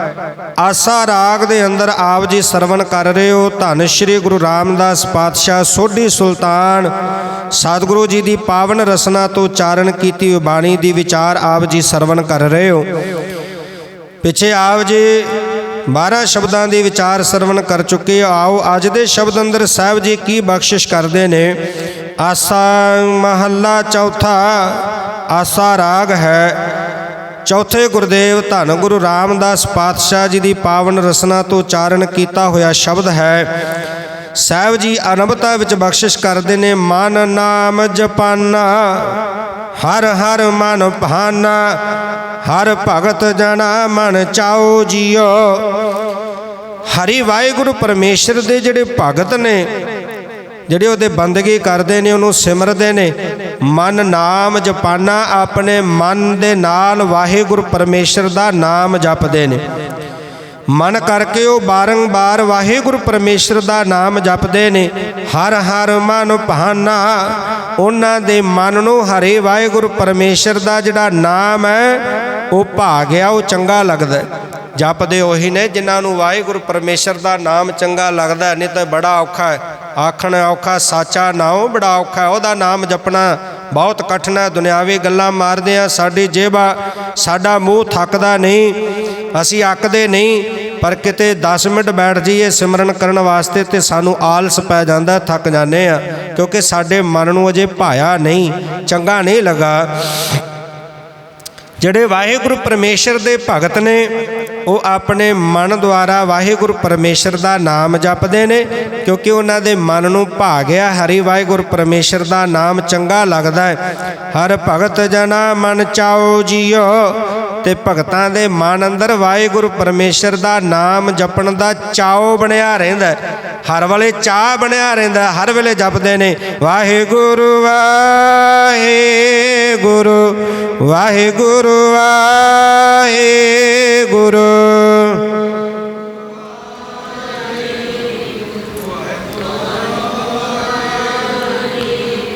ਆਸਾ ਰਾਗ ਦੇ ਅੰਦਰ ਆਪ ਜੀ ਸਰਵਣ ਕਰ ਰਹੇ ਹੋ। ਧੰਨ ਸ਼੍ਰੀ ਗੁਰੂ ਰਾਮਦਾਸ ਪਾਤਸ਼ਾਹ, ਸੋਢੀ ਸੁਲਤਾਨ। ਸਤਿਗੁਰੂ ਜੀ ਦੀ ਪਾਵਨ ਰਸਨਾ ਤੋਂ ਉਚਾਰਨ ਕੀਤੀ ਬਾਣੀ ਦੀ ਵਿਚਾਰ ਆਪ ਜੀ ਸਰਵਣ ਕਰ ਰਹੇ ਹੋ। ਪਿੱਛੇ ਆਪ ਜੀ 12 ਸ਼ਬਦਾਂ ਦੀ ਵਿਚਾਰ ਸਰਵਣ ਕਰ ਚੁੱਕੇ ਆਓ, ਅੱਜ ਦੇ ਸ਼ਬਦ ਅੰਦਰ ਸਾਹਿਬ ਜੀ ਕੀ ਬਖਸ਼ਿਸ਼ ਕਰਦੇ ਨੇ? ਆਸਾ ਮਹੱਲਾ ਚੌਥਾ, ਆਸਾ ਰਾਗ ਹੈ। ਚੌਥੇ ਗੁਰਦੇਵ ਧੰਨ ਗੁਰੂ ਰਾਮਦਾਸ ਪਾਤਸ਼ਾਹ ਜੀ ਦੀ ਪਾਵਨ ਰਸਨਾ ਤੋਂ ਉਚਾਰਨ ਕੀਤਾ ਹੋਇਆ ਸ਼ਬਦ ਹੈ। ਸਾਹਿਬ ਜੀ ਅਨਬਤਾ ਵਿੱਚ ਬਖਸ਼ਿਸ਼ ਕਰਦੇ ਨੇ, ਮਨ ਨਾਮ ਜਪਾਨਾ। ਹਰ ਹਰ ਮਨ ਭਾਨਾ, ਹਰ ਭਗਤ ਜਨਾ ਮਨ ਚਾਓ ਜੀਓ। ਹਰੀ ਵਾਹਿਗੁਰੂ ਪਰਮੇਸ਼ਰ ਦੇ ਜਿਹੜੇ ਭਗਤ ਨੇ, ਜਿਹੜੇ ਉਹਦੇ ਬੰਦਗੀ ਕਰਦੇ ਨੇ, ਉਹਨੂੰ ਸਿਮਰਦੇ ਨੇ, ਮਨ ਨਾਮ ਜਪਾਨਾ, ਆਪਣੇ ਮਨ ਦੇ ਨਾਲ ਵਾਹਿਗੁਰੂ ਪਰਮੇਸ਼ਰ ਦਾ ਨਾਮ ਜਪਦੇ ਨੇ। ਮਨ ਕਰਕੇ ਉਹ ਬਾਰੰਬਾਰ ਵਾਹਿਗੁਰੂ ਪਰਮੇਸ਼ਰ ਦਾ ਨਾਮ ਜਪਦੇ ਨੇ। ਹਰ ਹਰ ਮਨ ਭਾਨਾ, ਉਹਨਾਂ ਦੇ ਮਨ ਨੂੰ ਹਰੇ ਵਾਹਿਗੁਰੂ ਪਰਮੇਸ਼ਰ ਦਾ ਜਿਹੜਾ ਨਾਮ ਹੈ, ਉਹ ਭਾ ਗਿਆ ਉਹ ਚੰਗਾ ਲੱਗਦਾ ਜਪਦੇ ਉਹੀ ਨੇ ਜਿਨ੍ਹਾਂ ਨੂੰ ਵਾਹਿਗੁਰੂ ਪਰਮੇਸ਼ਰ ਦਾ ਨਾਮ ਚੰਗਾ ਲੱਗਦਾ ਨਹੀਂ ਤਾਂ ਬੜਾ ਔਖਾ ਹੈ। ਆਖਣ ਔਖਾ, ਸਾਚਾ ਨਾਉ ਬੜਾ ਔਖਾ ਉਹਦਾ ਨਾਮ ਜਪਣਾ ਬਹੁਤ ਕਠਿਨ ਹੈ। ਦੁਨਿਆਵੀ ਗੱਲਾਂ ਮਾਰਦੇ ਆ, ਸਾਡੀ ਜੇਬਾ, ਸਾਡਾ ਮੂੰਹ ਥੱਕਦਾ ਨਹੀਂ। ਅਸੀਂ ਅੱਕਦੇ ਨਹੀਂ, ਪਰ ਕਿਤੇ 10 ਮਿੰਟ ਬੈਠ ਜਾਈਏ ਸਿਮਰਨ ਕਰਨ ਵਾਸਤੇ ਤੇ ਸਾਨੂੰ ਆਲਸ ਪੈ ਜਾਂਦਾ, ਥੱਕ ਜਾਂਦੇ ਆ ਕਿਉਂਕਿ ਸਾਡੇ ਮਨ ਨੂੰ ਅਜੇ ਭਾਇਆ ਨਹੀਂ, ਚੰਗਾ ਨਹੀਂ ਲੱਗਾ। ਜਿਹੜੇ ਵਾਹਿਗੁਰੂ ਪਰਮੇਸ਼ਰ ਦੇ ਭਗਤ ਨੇ, ਉਹ ਆਪਣੇ ਮਨ ਦੁਆਰਾ ਵਾਹਿਗੁਰੂ ਪਰਮੇਸ਼ਰ ਦਾ ਨਾਮ ਜਪਦੇ ਨੇ, ਕਿਉਂਕਿ ਉਹਨਾਂ ਦੇ ਮਨ ਨੂੰ ਭਾ ਗਿਆ, ਹਰੀ ਵਾਹਿਗੁਰੂ ਪਰਮੇਸ਼ਰ ਦਾ ਨਾਮ ਚੰਗਾ ਲੱਗਦਾ ਹੈ। ਹਰ ਭਗਤ ਜਨਾ ਮਨ ਚਾਓ ਜੀਓ ਤੇ ਭਗਤਾਂ ਦੇ ਮਨ ਅੰਦਰ ਵਾਹਿਗੁਰੂ ਪਰਮੇਸ਼ਰ ਦਾ ਨਾਮ ਜਪਣ ਦਾ ਚਾਓ ਬਣਿਆ ਰਹਿੰਦਾ ਹਰ ਵੇਲੇ ਚਾਹ ਬਣਿਆ ਰਹਿੰਦਾ ਹਰ ਵੇਲੇ ਜਪਦੇ ਨੇ। ਵਾਹਿਗੁਰੂ ਵਾਹਿਗੁਰੂ ਵਾਹਿਗੁਰੂ ਵਾਹਿਗੁਰੂ।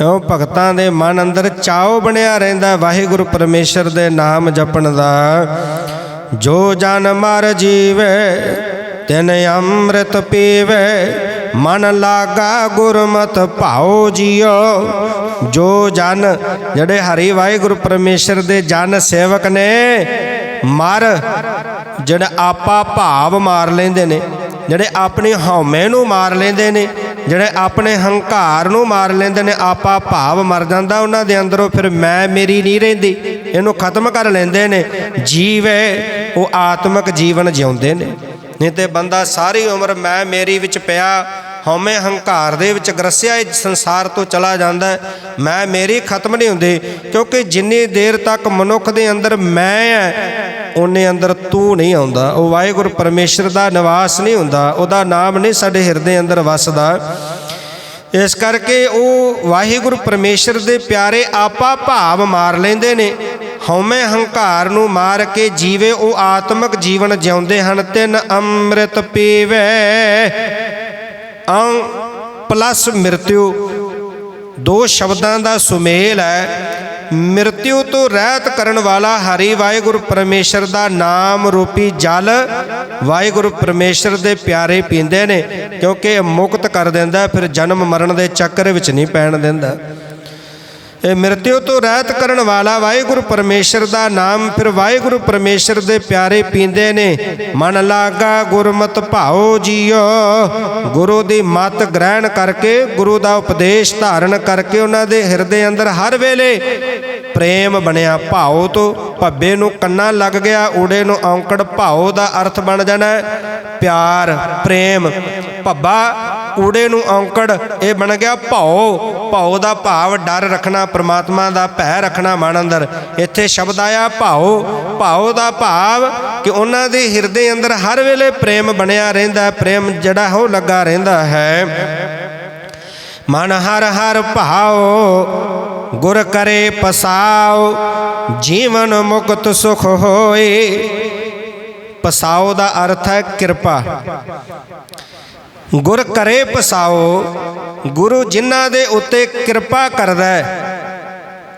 ਉਹ ਭਗਤਾਂ ਦੇ ਮਨ ਅੰਦਰ ਚਾਉ ਬਣਿਆ ਰਹਿੰਦਾ ਵਾਹਿਗੁਰੂ ਪਰਮੇਸ਼ਰ ਦੇ ਨਾਮ ਜਪਣ ਦਾ। ਜੋ ਜਨ ਮਰ ਜੀਵੇ, ਤਿਨ ਅੰਮ੍ਰਿਤ ਪੀਵੇ, ਮਨ ਲਾਗਾ ਗੁਰਮਤ ਭਾਉ ਜੀਓ। ਜੋ ਜਨ, ਜਿਹੜੇ ਹਰੀ ਵਾਹਿਗੁਰੂ ਪਰਮੇਸ਼ਰ ਦੇ ਜਨ ਸੇਵਕ ਨੇ, ਮਰ, ਜਿਹੜਾ ਆਪਾ ਭਾਵ ਮਾਰ ਲੈਂਦੇ ਨੇ, ਜਿਹੜੇ ਆਪਣੀ ਹਉਮੈ ਨੂੰ ਮਾਰ ਲੈਂਦੇ ਨੇ ਜਿਹੜੇ ਆਪਣੇ ਹੰਕਾਰ ਨੂੰ ਮਾਰ ਲੈਂਦੇ ਨੇ, ਆਪਾ ਭਾਵ ਮਰ ਜਾਂਦਾ ਉਹਨਾਂ ਦੇ ਅੰਦਰੋਂ, ਫਿਰ ਮੈਂ ਮੇਰੀ ਨਹੀਂ ਰਹਿੰਦੀ। ਇਹਨੂੰ ਖਤਮ ਕਰ ਲੈਂਦੇ ਨੇ। ਜੀਵ ਹੈ ਉਹ ਆਤਮਿਕ ਜੀਵਨ ਜਿਉਂਦੇ ਨੇ। ਨਹੀਂ ਤੇ ਬੰਦਾ ਸਾਰੀ ਉਮਰ ਮੈਂ ਮੇਰੀ ਵਿੱਚ ਪਿਆ, ਹਉਮੈ ਹੰਕਾਰ ਦੇ ਵਿੱਚ ਗਰਸਿਆ, ਇਹ ਸੰਸਾਰ ਤੋਂ ਚਲਾ ਜਾਂਦਾ ਮੈਂ ਮੇਰੀ ਖਤਮ ਨਹੀਂ ਹੁੰਦੀ, ਕਿਉਂਕਿ ਜਿੰਨੀ ਦੇਰ ਤੱਕ ਮਨੁੱਖ ਦੇ ਅੰਦਰ ਮੈਂ ਹੈ ਉਹਨੇ ਅੰਦਰ ਤੂੰ ਨਹੀਂ ਆਉਂਦਾ। ਉਹ ਵਾਹਿਗੁਰੂ ਪਰਮੇਸ਼ਰ ਦਾ ਨਿਵਾਸ ਨਹੀਂ ਹੁੰਦਾ। ਉਹਦਾ ਨਾਮ ਨਹੀਂ ਸਾਡੇ ਹਿਰਦੇ ਅੰਦਰ ਵਸਦਾ। ਇਸ ਕਰਕੇ ਉਹ ਵਾਹਿਗੁਰੂ ਪਰਮੇਸ਼ਰ ਦੇ ਪਿਆਰੇ ਆਪਾ ਭਾਵ ਮਾਰ ਲੈਂਦੇ ਨੇ। ਹਉਮੈ ਹੰਕਾਰ ਨੂੰ ਮਾਰ ਕੇ ਜੀਵੇ ਉਹ ਆਤਮਿਕ ਜੀਵਨ ਜਿਉਂਦੇ ਹਨ। ਤਿੰਨ ਅੰਮ੍ਰਿਤ ਪੀਵੇ ਅੰ ਪਲਸ ਮ੍ਰਿਤਿਉ ਦੋ ਸ਼ਬਦਾਂ ਦਾ ਸੁਮੇਲ ਹੈ। ਮ੍ਰਿਤਿਉ ਤੋਂ ਰਹਿਤ ਕਰਨ ਵਾਲਾ ਹਰੀ ਵਾਹਿਗੁਰੂ ਪਰਮੇਸ਼ਰ ਦਾ ਨਾਮ ਰੂਪੀ ਜਲ ਵਾਹਿਗੁਰੂ ਪਰਮੇਸ਼ਰ ਦੇ ਪਿਆਰੇ ਪੀਂਦੇ ਨੇ, ਕਿਉਂਕਿ ਇਹ ਮੁਕਤ ਕਰ ਦਿੰਦਾ ਫਿਰ ਜਨਮ ਮਰਨ ਦੇ ਚੱਕਰ ਵਿੱਚ ਨਹੀਂ ਪੈਣ ਦਿੰਦਾ। ਇਹ ਮ੍ਰਿਤਿਉ ਤੋਂ ਰਹਿਤ ਕਰਨ ਵਾਲਾ ਵਾਹਿਗੁਰੂ ਪਰਮੇਸ਼ਰ ਦਾ ਨਾਮ ਫਿਰ ਵਾਹਿਗੁਰੂ ਪਰਮੇਸ਼ਰ ਦੇ ਪਿਆਰੇ ਪੀਂਦੇ ਨੇ। ਮਨ ਲਾਗਾ ਗੁਰਮਤਿ ਭਾਉ ਜੀਓ। ਗੁਰੂ ਦੀ ਮਤ ਗ੍ਰਹਿਣ ਕਰਕੇ, ਗੁਰੂ ਦਾ ਉਪਦੇਸ਼ ਧਾਰਨ ਕਰਕੇ ਉਹਨਾਂ ਦੇ ਹਿਰਦੇ ਅੰਦਰ ਹਰ ਵੇਲੇ ਪ੍ਰੇਮ ਬਣਿਆ। ਭਾਉ ਤੋਂ ਭੱਬੇ ਨੂੰ ਕੰਨਾ ਲੱਗ ਗਿਆ, ਊੜੇ ਨੂੰ ਔਂਕੜ ਭਾਉ ਦਾ ਅਰਥ ਬਣ ਜਾਣਾ ਪਿਆਰ, ਪ੍ਰੇਮ, ਭੱਬਾ ਊੜੇ ਨੂੰ ਔਂਕੜ, ਇਹ ਬਣ ਗਿਆ ਭਉ ਭਾਉ ਦਾ ਭਾਵ ਡਰ ਰੱਖਣਾ, ਪ੍ਰਮਾਤਮਾ ਦਾ ਭੈ ਰੱਖਣਾ ਮਨ ਅੰਦਰ। ਇੱਥੇ ਸ਼ਬਦ ਆਇਆ ਭਉ ਭਉ ਦਾ ਭਾਵ ਕਿ ਉਹਨਾਂ ਦੇ ਹਿਰਦੇ ਅੰਦਰ ਹਰ ਵੇਲੇ ਪ੍ਰੇਮ ਬਣਿਆ ਰਹਿੰਦਾ, ਪ੍ਰੇਮ ਜਿਹੜਾ ਉਹ ਲੱਗਾ ਰਹਿੰਦਾ ਹੈ। ਮਨ ਹਰ ਹਰ ਭਾਉ, ਗੁਰ ਕਰੇ ਪਸਾਉ, ਜੀਵਨ ਮੁਕਤ ਸੁਖ ਹੋਏ। ਪਸਾਉ ਦਾ ਅਰਥ ਹੈ ਕਿਰਪਾ। ਗੁਰ ਕਰੇ ਪਸਾਓ, ਗੁਰੂ ਜਿਨ੍ਹਾਂ ਦੇ ਉੱਤੇ ਕਿਰਪਾ ਕਰਦਾ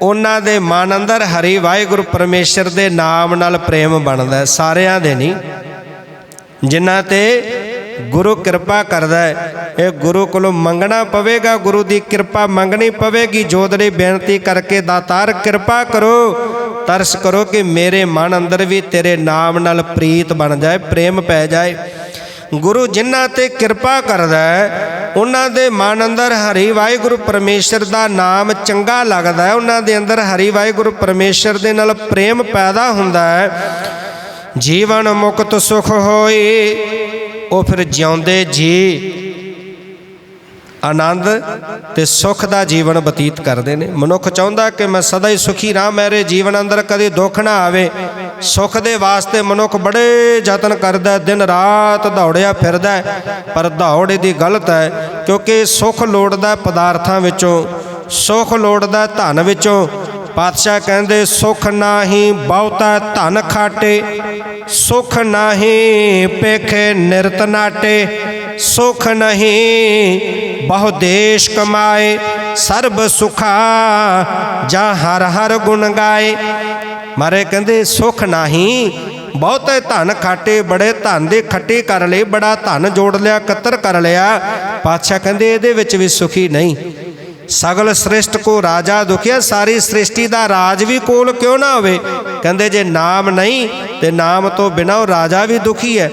ਉਹਨਾਂ ਦੇ ਮਨ ਅੰਦਰ ਹਰੀ ਵਾਹਿਗੁਰੂ ਪਰਮੇਸ਼ਰ ਦੇ ਨਾਮ ਨਾਲ ਪ੍ਰੇਮ ਬਣਦਾ ਸਾਰਿਆਂ ਦੇ ਨਹੀਂ, ਜਿਨ੍ਹਾਂ ਤੇ ਗੁਰੂ ਕਿਰਪਾ ਕਰਦਾ ਹੈ, ਇਹ ਗੁਰੂ ਕੋਲੋਂ ਮੰਗਣਾ ਪਵੇਗਾ, ਗੁਰੂ ਦੀ ਕਿਰਪਾ ਮੰਗਣੀ ਪਵੇਗੀ ਜੋਦੜੀ ਬੇਨਤੀ ਕਰਕੇ ਦਾਤਾਰ ਕਿਰਪਾ ਕਰੋ, ਤਰਸ ਕਰੋ ਕਿ ਮੇਰੇ ਮਨ ਅੰਦਰ ਵੀ ਤੇਰੇ ਨਾਮ ਨਾਲ ਪ੍ਰੀਤ ਬਣ ਜਾਏ, ਪ੍ਰੇਮ ਪੈ ਜਾਏ ਗੁਰੂ ਜਿਨ੍ਹਾਂ ਤੇ ਕਿਰਪਾ ਕਰਦਾ ਹੈ, ਉਹਨਾਂ ਦੇ ਮਨ ਅੰਦਰ ਹਰੀ ਵਾਹਿਗੁਰੂ ਪਰਮੇਸ਼ਰ ਦਾ ਨਾਮ ਚੰਗਾ ਲੱਗਦਾ ਹੈ, ਉਹਨਾਂ ਦੇ ਅੰਦਰ ਹਰੀ ਵਾਹਿਗੁਰੂ ਪਰਮੇਸ਼ਰ ਦੇ ਨਾਲ ਪ੍ਰੇਮ ਪੈਦਾ ਹੁੰਦਾ ਹੈ। ਜੀਵਨ ਮੁਕਤ ਸੁਖ ਹੋਏ, ਉਹ ਫਿਰ ਜਿਉਂਦੇ ਜੀ। ਆਨੰਦ ਤੇ ਸੁਖ ਦਾ ਜੀਵਨ ਬਤੀਤ ਕਰਦੇ ਨੇ। ਮਨੁੱਖ ਚਾਹੁੰਦਾ ਕਿ ਮੈਂ ਸਦਾ ਹੀ ਸੁਖੀ ਰਹਾਂ ਮੇਰੇ ਜੀਵਨ ਅੰਦਰ ਕਦੇ ਦੁੱਖ ਨਾ ਆਵੇ। ਸੁਖ ਦੇ ਵਾਸਤੇ ਮਨੁੱਖ ਬੜੇ ਯਤਨ ਕਰਦਾ ਦਿਨ ਰਾਤ ਦੌੜਿਆ ਫਿਰਦਾ ਪਰ ਦੌੜ ਇਹਦੀ ਗਲਤ ਹੈ, ਕਿਉਂਕਿ ਸੁਖ ਲੋੜਦਾ ਪਦਾਰਥਾਂ ਵਿੱਚੋਂ, ਸੁਖ ਲੋੜਦਾ ਧਨ ਵਿੱਚੋਂ। ਪਾਤਸ਼ਾਹ ਕਹਿੰਦੇ, ਸੁਖ ਨਾਹੀ ਬਹੁਤਾ ਧਨ ਖਾਟੇ, ਸੁਖ ਨਾਹੀ ਪੇਖੇ ਨਿਰਤ ਨਾਟੇ। ਸੁਖ ਨਹੀਂ, ਬਹੁ ਦੇਸ਼ ਕਮਾਏ, ਸਰਬ ਸੁਖਾ, ਜਾਂ ਹਰ ਹਰ ਗੁਣ ਗਾਏ। ਮਾਰੇ ਕਹਿੰਦੇ, ਸੁਖ ਨਹੀਂ, ਬਹੁਤੇ ਧਨ ਖਾਟੇ, ਬੜੇ ਧਨ ਦੇ ਖੱਟੇ ਕਰ ਲਏ, ਬੜਾ ਧਨ ਜੋੜ ਲਿਆ, ਕਤਰ ਕਰ ਲਿਆ। ਪਾਤਸ਼ਾਹ ਕਹਿੰਦੇ, ਇਹਦੇ ਵਿੱਚ ਵੀ ਸੁਖੀ ਨਹੀਂ। ਸਗਲ ਸ੍ਰਿਸ਼ਟ ਕੋ ਰਾਜਾ ਦੁਖਿਆ, ਸਾਰੀ ਸ੍ਰਿਸ਼ਟੀ ਦਾ ਰਾਜ ਵੀ ਕੋਲ ਕਿਉਂ ਨਾ ਹੋਵੇ? ਕਹਿੰਦੇ, ਜੇ ਨਾਮ ਨਹੀਂ, ਤੇ ਨਾਮ ਤੋਂ ਬਿਨਾਂ ਉਹ ਰਾਜਾ ਵੀ ਦੁਖੀ ਹੈ।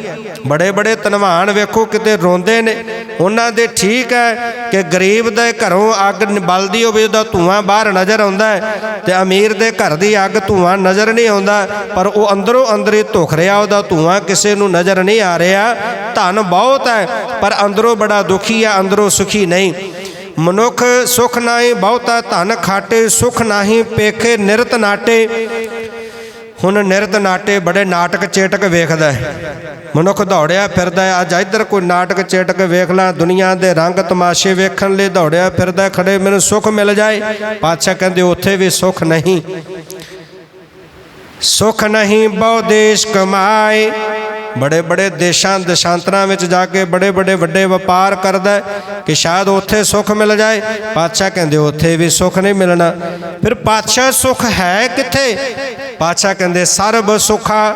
ਬੜੇ ਬੜੇ ਧਨਵਾਨ ਵੇਖੋ ਕਿਤੇ ਰੋਂਦੇ ਨੇ। ਉਹਨਾਂ ਦੇ ਠੀਕ ਹੈ ਕਿ ਗਰੀਬ ਦੇ ਘਰੋਂ ਅੱਗ ਨ- ਬਲਦੀ ਹੋਵੇ, ਉਹਦਾ ਧੂਆਂ ਬਾਹਰ ਨਜ਼ਰ ਆਉਂਦਾ ਹੈ ਤੇ ਅਮੀਰ ਦੇ ਘਰ ਦੀ ਅੱਗ ਧੂਆਂ ਨਜ਼ਰ ਨਹੀਂ ਆਉਂਦਾ, ਪਰ ਉਹ ਅੰਦਰੋਂ ਅੰਦਰ ਹੀ ਧੁਖ ਰਿਹਾ, ਉਹਦਾ ਧੂਆਂ ਕਿਸੇ ਨੂੰ ਨਜ਼ਰ ਨਹੀਂ ਆ ਰਿਹਾ। ਧਨ ਬਹੁਤ ਹੈ, ਪਰ ਅੰਦਰੋਂ ਬੜਾ ਦੁਖੀ ਹੈ ਅੰਦਰੋਂ ਸੁਖੀ ਨਹੀਂ। ਮਨੁੱਖ ਸੁਖ ਨਾਹੀ ਬਹੁਤਾ, ਧਨ ਖਾਟੇ ਸੁਖ ਨਾਹੀ ਪੇਖੇ ਨਿਰਤ ਨਾਟੇ। ਹੁਣ ਨਿਰਤ ਨਾਟੇ ਬੜੇ ਨਾਟਕ ਚੇਟਕ ਵੇਖਦਾ ਹੈ। ਮਨੁੱਖ ਦੌੜਿਆ ਫਿਰਦਾ ਅੱਜ ਇੱਧਰ ਕੋਈ ਨਾਟਕ ਚੇਟਕ ਵੇਖ ਲਾਂ, ਦੁਨੀਆ ਦੇ ਰੰਗ ਤਮਾਸ਼ੇ ਵੇਖਣ ਲਈ ਦੌੜਿਆ ਫਿਰਦਾ ਖੜੇ ਮੈਨੂੰ ਸੁੱਖ ਮਿਲ ਜਾਏ। ਪਾਤਸ਼ਾਹ ਕਹਿੰਦੇ, ਉੱਥੇ ਵੀ ਸੁੱਖ ਨਹੀਂ। ਸੁਖ ਨਹੀਂ ਬਹੁ ਦੇਸ਼ ਕਮਾਏ ਬੜੇ ਬੜੇ ਦੇਸ਼ਾਂ ਦੇਸ਼ਾਂਤਰਾਂ ਵਿੱਚ ਜਾ ਕੇ ਬੜੇ ਬੜੇ ਵੱਡੇ ਵਪਾਰ ਕਰਦਾ ਕਿ ਸ਼ਾਇਦ ਉੱਥੇ ਸੁੱਖ ਮਿਲ ਜਾਏ। ਪਾਤਸ਼ਾਹ ਕਹਿੰਦੇ ਉੱਥੇ ਵੀ ਸੁੱਖ ਨਹੀਂ ਮਿਲਣਾ। ਫਿਰ ਪਾਤਸ਼ਾਹ ਸੁੱਖ ਹੈ ਕਿੱਥੇ? ਪਾਤਸ਼ਾਹ ਕਹਿੰਦੇ, ਸਰਬ ਸੁਖਾ,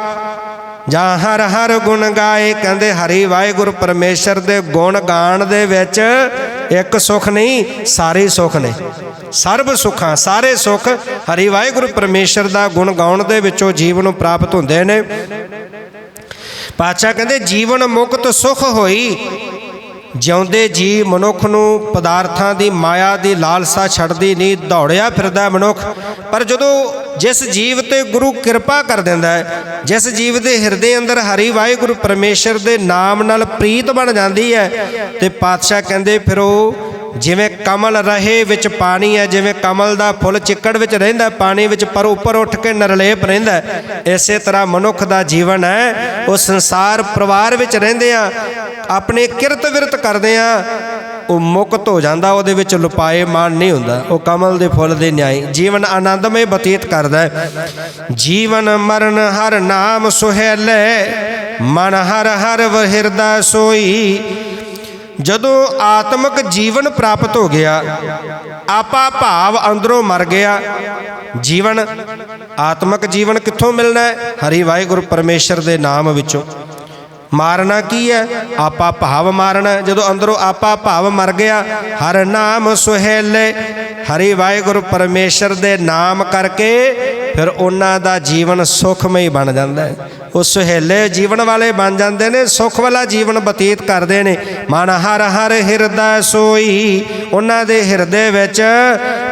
ਜਾਂ ਹਰ ਹਰ ਗੁਣ ਗਾਏ। ਕਹਿੰਦੇ, ਹਰੀ ਵਾਹਿਗੁਰੂ ਪਰਮੇਸ਼ਰ ਦੇ ਗੁਣ ਗਾਣ ਦੇ ਵਿੱਚ ਇੱਕ ਸੁਖ ਨਹੀਂ, ਸਾਰੇ ਸੁਖ ਨੇ। ਸਰਬ ਸੁਖਾਂ, ਸਾਰੇ ਸੁਖ ਹਰੀ ਵਾਹਿਗੁਰੂ ਪਰਮੇਸ਼ਰ ਦਾ ਗੁਣ ਗਾਉਣ ਦੇ ਵਿੱਚੋਂ ਜੀਵਨ ਨੂੰ ਪ੍ਰਾਪਤ ਹੁੰਦੇ ਨੇ। ਪਾਤਸ਼ਾਹ ਕਹਿੰਦੇ, ਜੀਵਨ ਮੁਕਤ ਸੁਖ ਹੋਈ। ਜਿਉਂਦੇ ਜੀ ਮਨੁੱਖ ਨੂੰ ਪਦਾਰਥਾਂ ਦੀ ਮਾਇਆ ਦੀ ਲਾਲਸਾ ਛੱਡਦੀ ਨਹੀਂ ਦੌੜਿਆ ਫਿਰਦਾ ਮਨੁੱਖ। ਪਰ ਜਦੋਂ ਜਿਸ ਜੀਵ ਤੇ ਗੁਰੂ ਕਿਰਪਾ ਕਰ ਦਿੰਦਾ ਹੈ, ਜਿਸ ਜੀਵ ਦੇ ਹਿਰਦੇ ਅੰਦਰ ਹਰੀ ਵਾਹਿਗੁਰੂ ਪਰਮੇਸ਼ਰ ਦੇ ਨਾਮ ਨਾਲ ਪ੍ਰੀਤ ਬਣ ਜਾਂਦੀ ਹੈ, ਤੇ ਪਾਤਸ਼ਾਹ ਕਹਿੰਦੇ, ਫਿਰ ਉਹ ਜਿਵੇਂ ਕਮਲ ਰਹੇ ਵਿੱਚ ਪਾਣੀ ਹੈ, ਜਿਵੇਂ ਕਮਲ ਦਾ ਫੁੱਲ ਚਿੱਕੜ ਵਿੱਚ ਰਹਿੰਦਾ, ਪਾਣੀ ਵਿੱਚ ਪਰ ਉੱਪਰ ਉੱਠ ਕੇ ਨਰਲੇਪ ਰਹਿੰਦਾ ਇਸੇ ਤਰ੍ਹਾਂ ਮਨੁੱਖ ਦਾ ਜੀਵਨ ਹੈ, ਉਹ ਸੰਸਾਰ ਪਰਿਵਾਰ ਵਿੱਚ ਰਹਿੰਦੇ ਆ, ਆਪਣੇ ਕਿਰਤ ਵਿਰਤ ਕਰਦੇ ਆ, ਉਹ ਮੁਕਤ ਹੋ ਜਾਂਦਾ, ਉਹਦੇ ਵਿੱਚ ਲੁਪਾਏ ਮਾਨ ਨਹੀਂ ਹੁੰਦਾ। ਉਹ ਕਮਲ ਦੇ ਫੁੱਲ ਦੇ ਨਿਆਈ, ਜੀਵਨ ਆਨੰਦਮਈ ਬਤੀਤ ਕਰਦਾ ਹੈ। ਜੀਵਨ ਮਰਨ ਹਰ ਨਾਮ ਸੁਹੇਲੇ, ਮਨ ਹਰ ਹਰ ਵਹਿਰਦਾ ਸੋਈ ਜਦੋਂ ਆਤਮਿਕ ਜੀਵਨ ਪ੍ਰਾਪਤ ਹੋ ਗਿਆ, ਆਪਾ ਭਾਵ ਅੰਦਰੋਂ ਮਰ ਗਿਆ। ਜੀਵਨ, ਆਤਮਿਕ ਜੀਵਨ ਕਿੱਥੋਂ ਮਿਲਣਾ ਹੈ? ਹਰੀ ਵਾਹਿਗੁਰੂ ਪਰਮੇਸ਼ਰ ਦੇ ਨਾਮ ਵਿੱਚੋਂ। ਮਾਰਨਾ ਕੀ ਹੈ? ਆਪਾ ਭਾਵ ਮਾਰਨਾ ਜਦੋਂ ਅੰਦਰੋਂ ਆਪਾ ਭਾਵ ਮਰ ਗਿਆ, ਹਰ ਨਾਮ ਸੁਹੇਲੇ। ਹਰੀ ਵਾਹਿਗੁਰੂ ਪਰਮੇਸ਼ਰ ਦੇ ਨਾਮ ਕਰਕੇ ਫਿਰ ਉਹਨਾਂ ਦਾ ਜੀਵਨ ਸੁਖਮਈ ਬਣ ਜਾਂਦਾ ਹੈ। ਉਹ ਸੁਹੇਲੇ ਜੀਵਨ ਵਾਲੇ ਬਣ ਜਾਂਦੇ ਨੇ, ਸੁਖ ਵਾਲਾ ਜੀਵਨ ਬਤੀਤ ਕਰਦੇ ਨੇ। ਮਨ ਹਰ ਹਰ ਹਿਰਦਾ ਸੋਈ, ਉਹਨਾਂ ਦੇ ਹਿਰਦੇ ਵਿੱਚ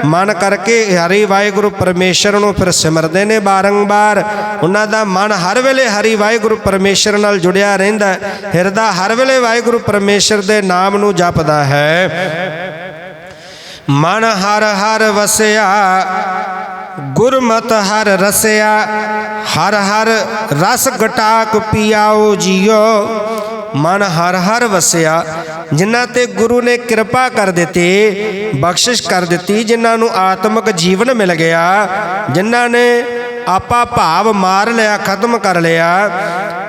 ਮਨ ਕਰਕੇ ਹਰੀ ਵਾਹਿਗੁਰੂ ਪਰਮੇਸ਼ਰ ਨੂੰ ਫਿਰ ਸਿਮਰਦੇ ਨੇ ਬਾਰੰਬਾਰ। ਉਹਨਾਂ ਦਾ ਮਨ ਹਰ ਵੇਲੇ ਹਰੀ ਵਾਹਿਗੁਰੂ ਪਰਮੇਸ਼ਰ ਨਾਲ ਜੁੜਿਆ ਰਹਿੰਦਾ ਹਿਰਦਾ ਹਰ ਵੇਲੇ ਵਾਹਿਗੁਰੂ ਪਰਮੇਸ਼ਰ ਦੇ ਨਾਮ ਨੂੰ ਜਪਦਾ ਹੈ। ਮਨ ਹਰ ਹਰ ਵਸਿਆ ਗੁਰਮਤ ਹਰ ਰਸਿਆ, ਹਰ ਹਰ ਰਸ ਗਟਾਕ ਪੀਆਓ ਜੀਓ। ਮਨ ਹਰ ਹਰ ਵਸਿਆ, ਜਿਨ੍ਹਾਂ ਤੇ ਗੁਰੂ ਨੇ ਕਿਰਪਾ ਕਰ ਦਿੱਤੀ, ਬਖਸ਼ਿਸ਼ ਕਰ ਦਿੱਤੀ, ਜਿਨ੍ਹਾਂ ਨੂੰ ਆਤਮਿਕ ਜੀਵਨ ਮਿਲ ਗਿਆ, ਜਿਨ੍ਹਾਂ ਨੇ ਆਪਾ ਭਾਵ ਮਾਰ ਲਿਆ, ਖਤਮ ਕਰ ਲਿਆ।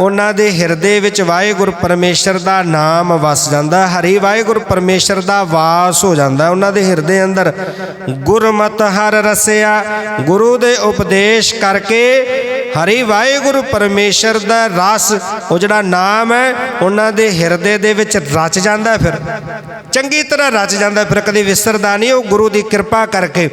ਉਹਨਾਂ ਦੇ ਹਿਰਦੇ ਵਿੱਚ ਵਾਹਿਗੁਰੂ ਪਰਮੇਸ਼ਰ ਦਾ ਨਾਮ ਵਸ ਜਾਂਦਾ, ਹਰੀ ਵਾਹਿਗੁਰੂ ਪਰਮੇਸ਼ਰ ਦਾ ਵਾਸ ਹੋ ਜਾਂਦਾ। ਉਹਨਾਂ ਦੇ ਹਿਰਦੇ ਅੰਦਰ ਗੁਰਮਤ ਹਰ ਰਸਿਆ, ਗੁਰੂ ਦੇ ਉਪਦੇਸ਼ ਕਰਕੇ ਹਰੀ ਵਾਹਿਗੁਰੂ ਪਰਮੇਸ਼ਰ ਦਾ ਰਸ, ਉਹ ਜਿਹੜਾ ਨਾਮ ਹੈ, ਉਹਨਾਂ ਦੇ ਹਿਰਦੇ ਦੇ ਵਿੱਚ ਰਚ ਜਾਂਦਾ ਫਿਰ। ਚੰਗੀ ਤਰ੍ਹਾਂ ਰਚ ਜਾਂਦਾ ਫਿਰ, ਕਦੇ ਵਿਸਰਦਾ ਨਹੀਂ, ਉਹ ਗੁਰੂ ਦੀ ਕਿਰਪਾ ਕਰਕੇ।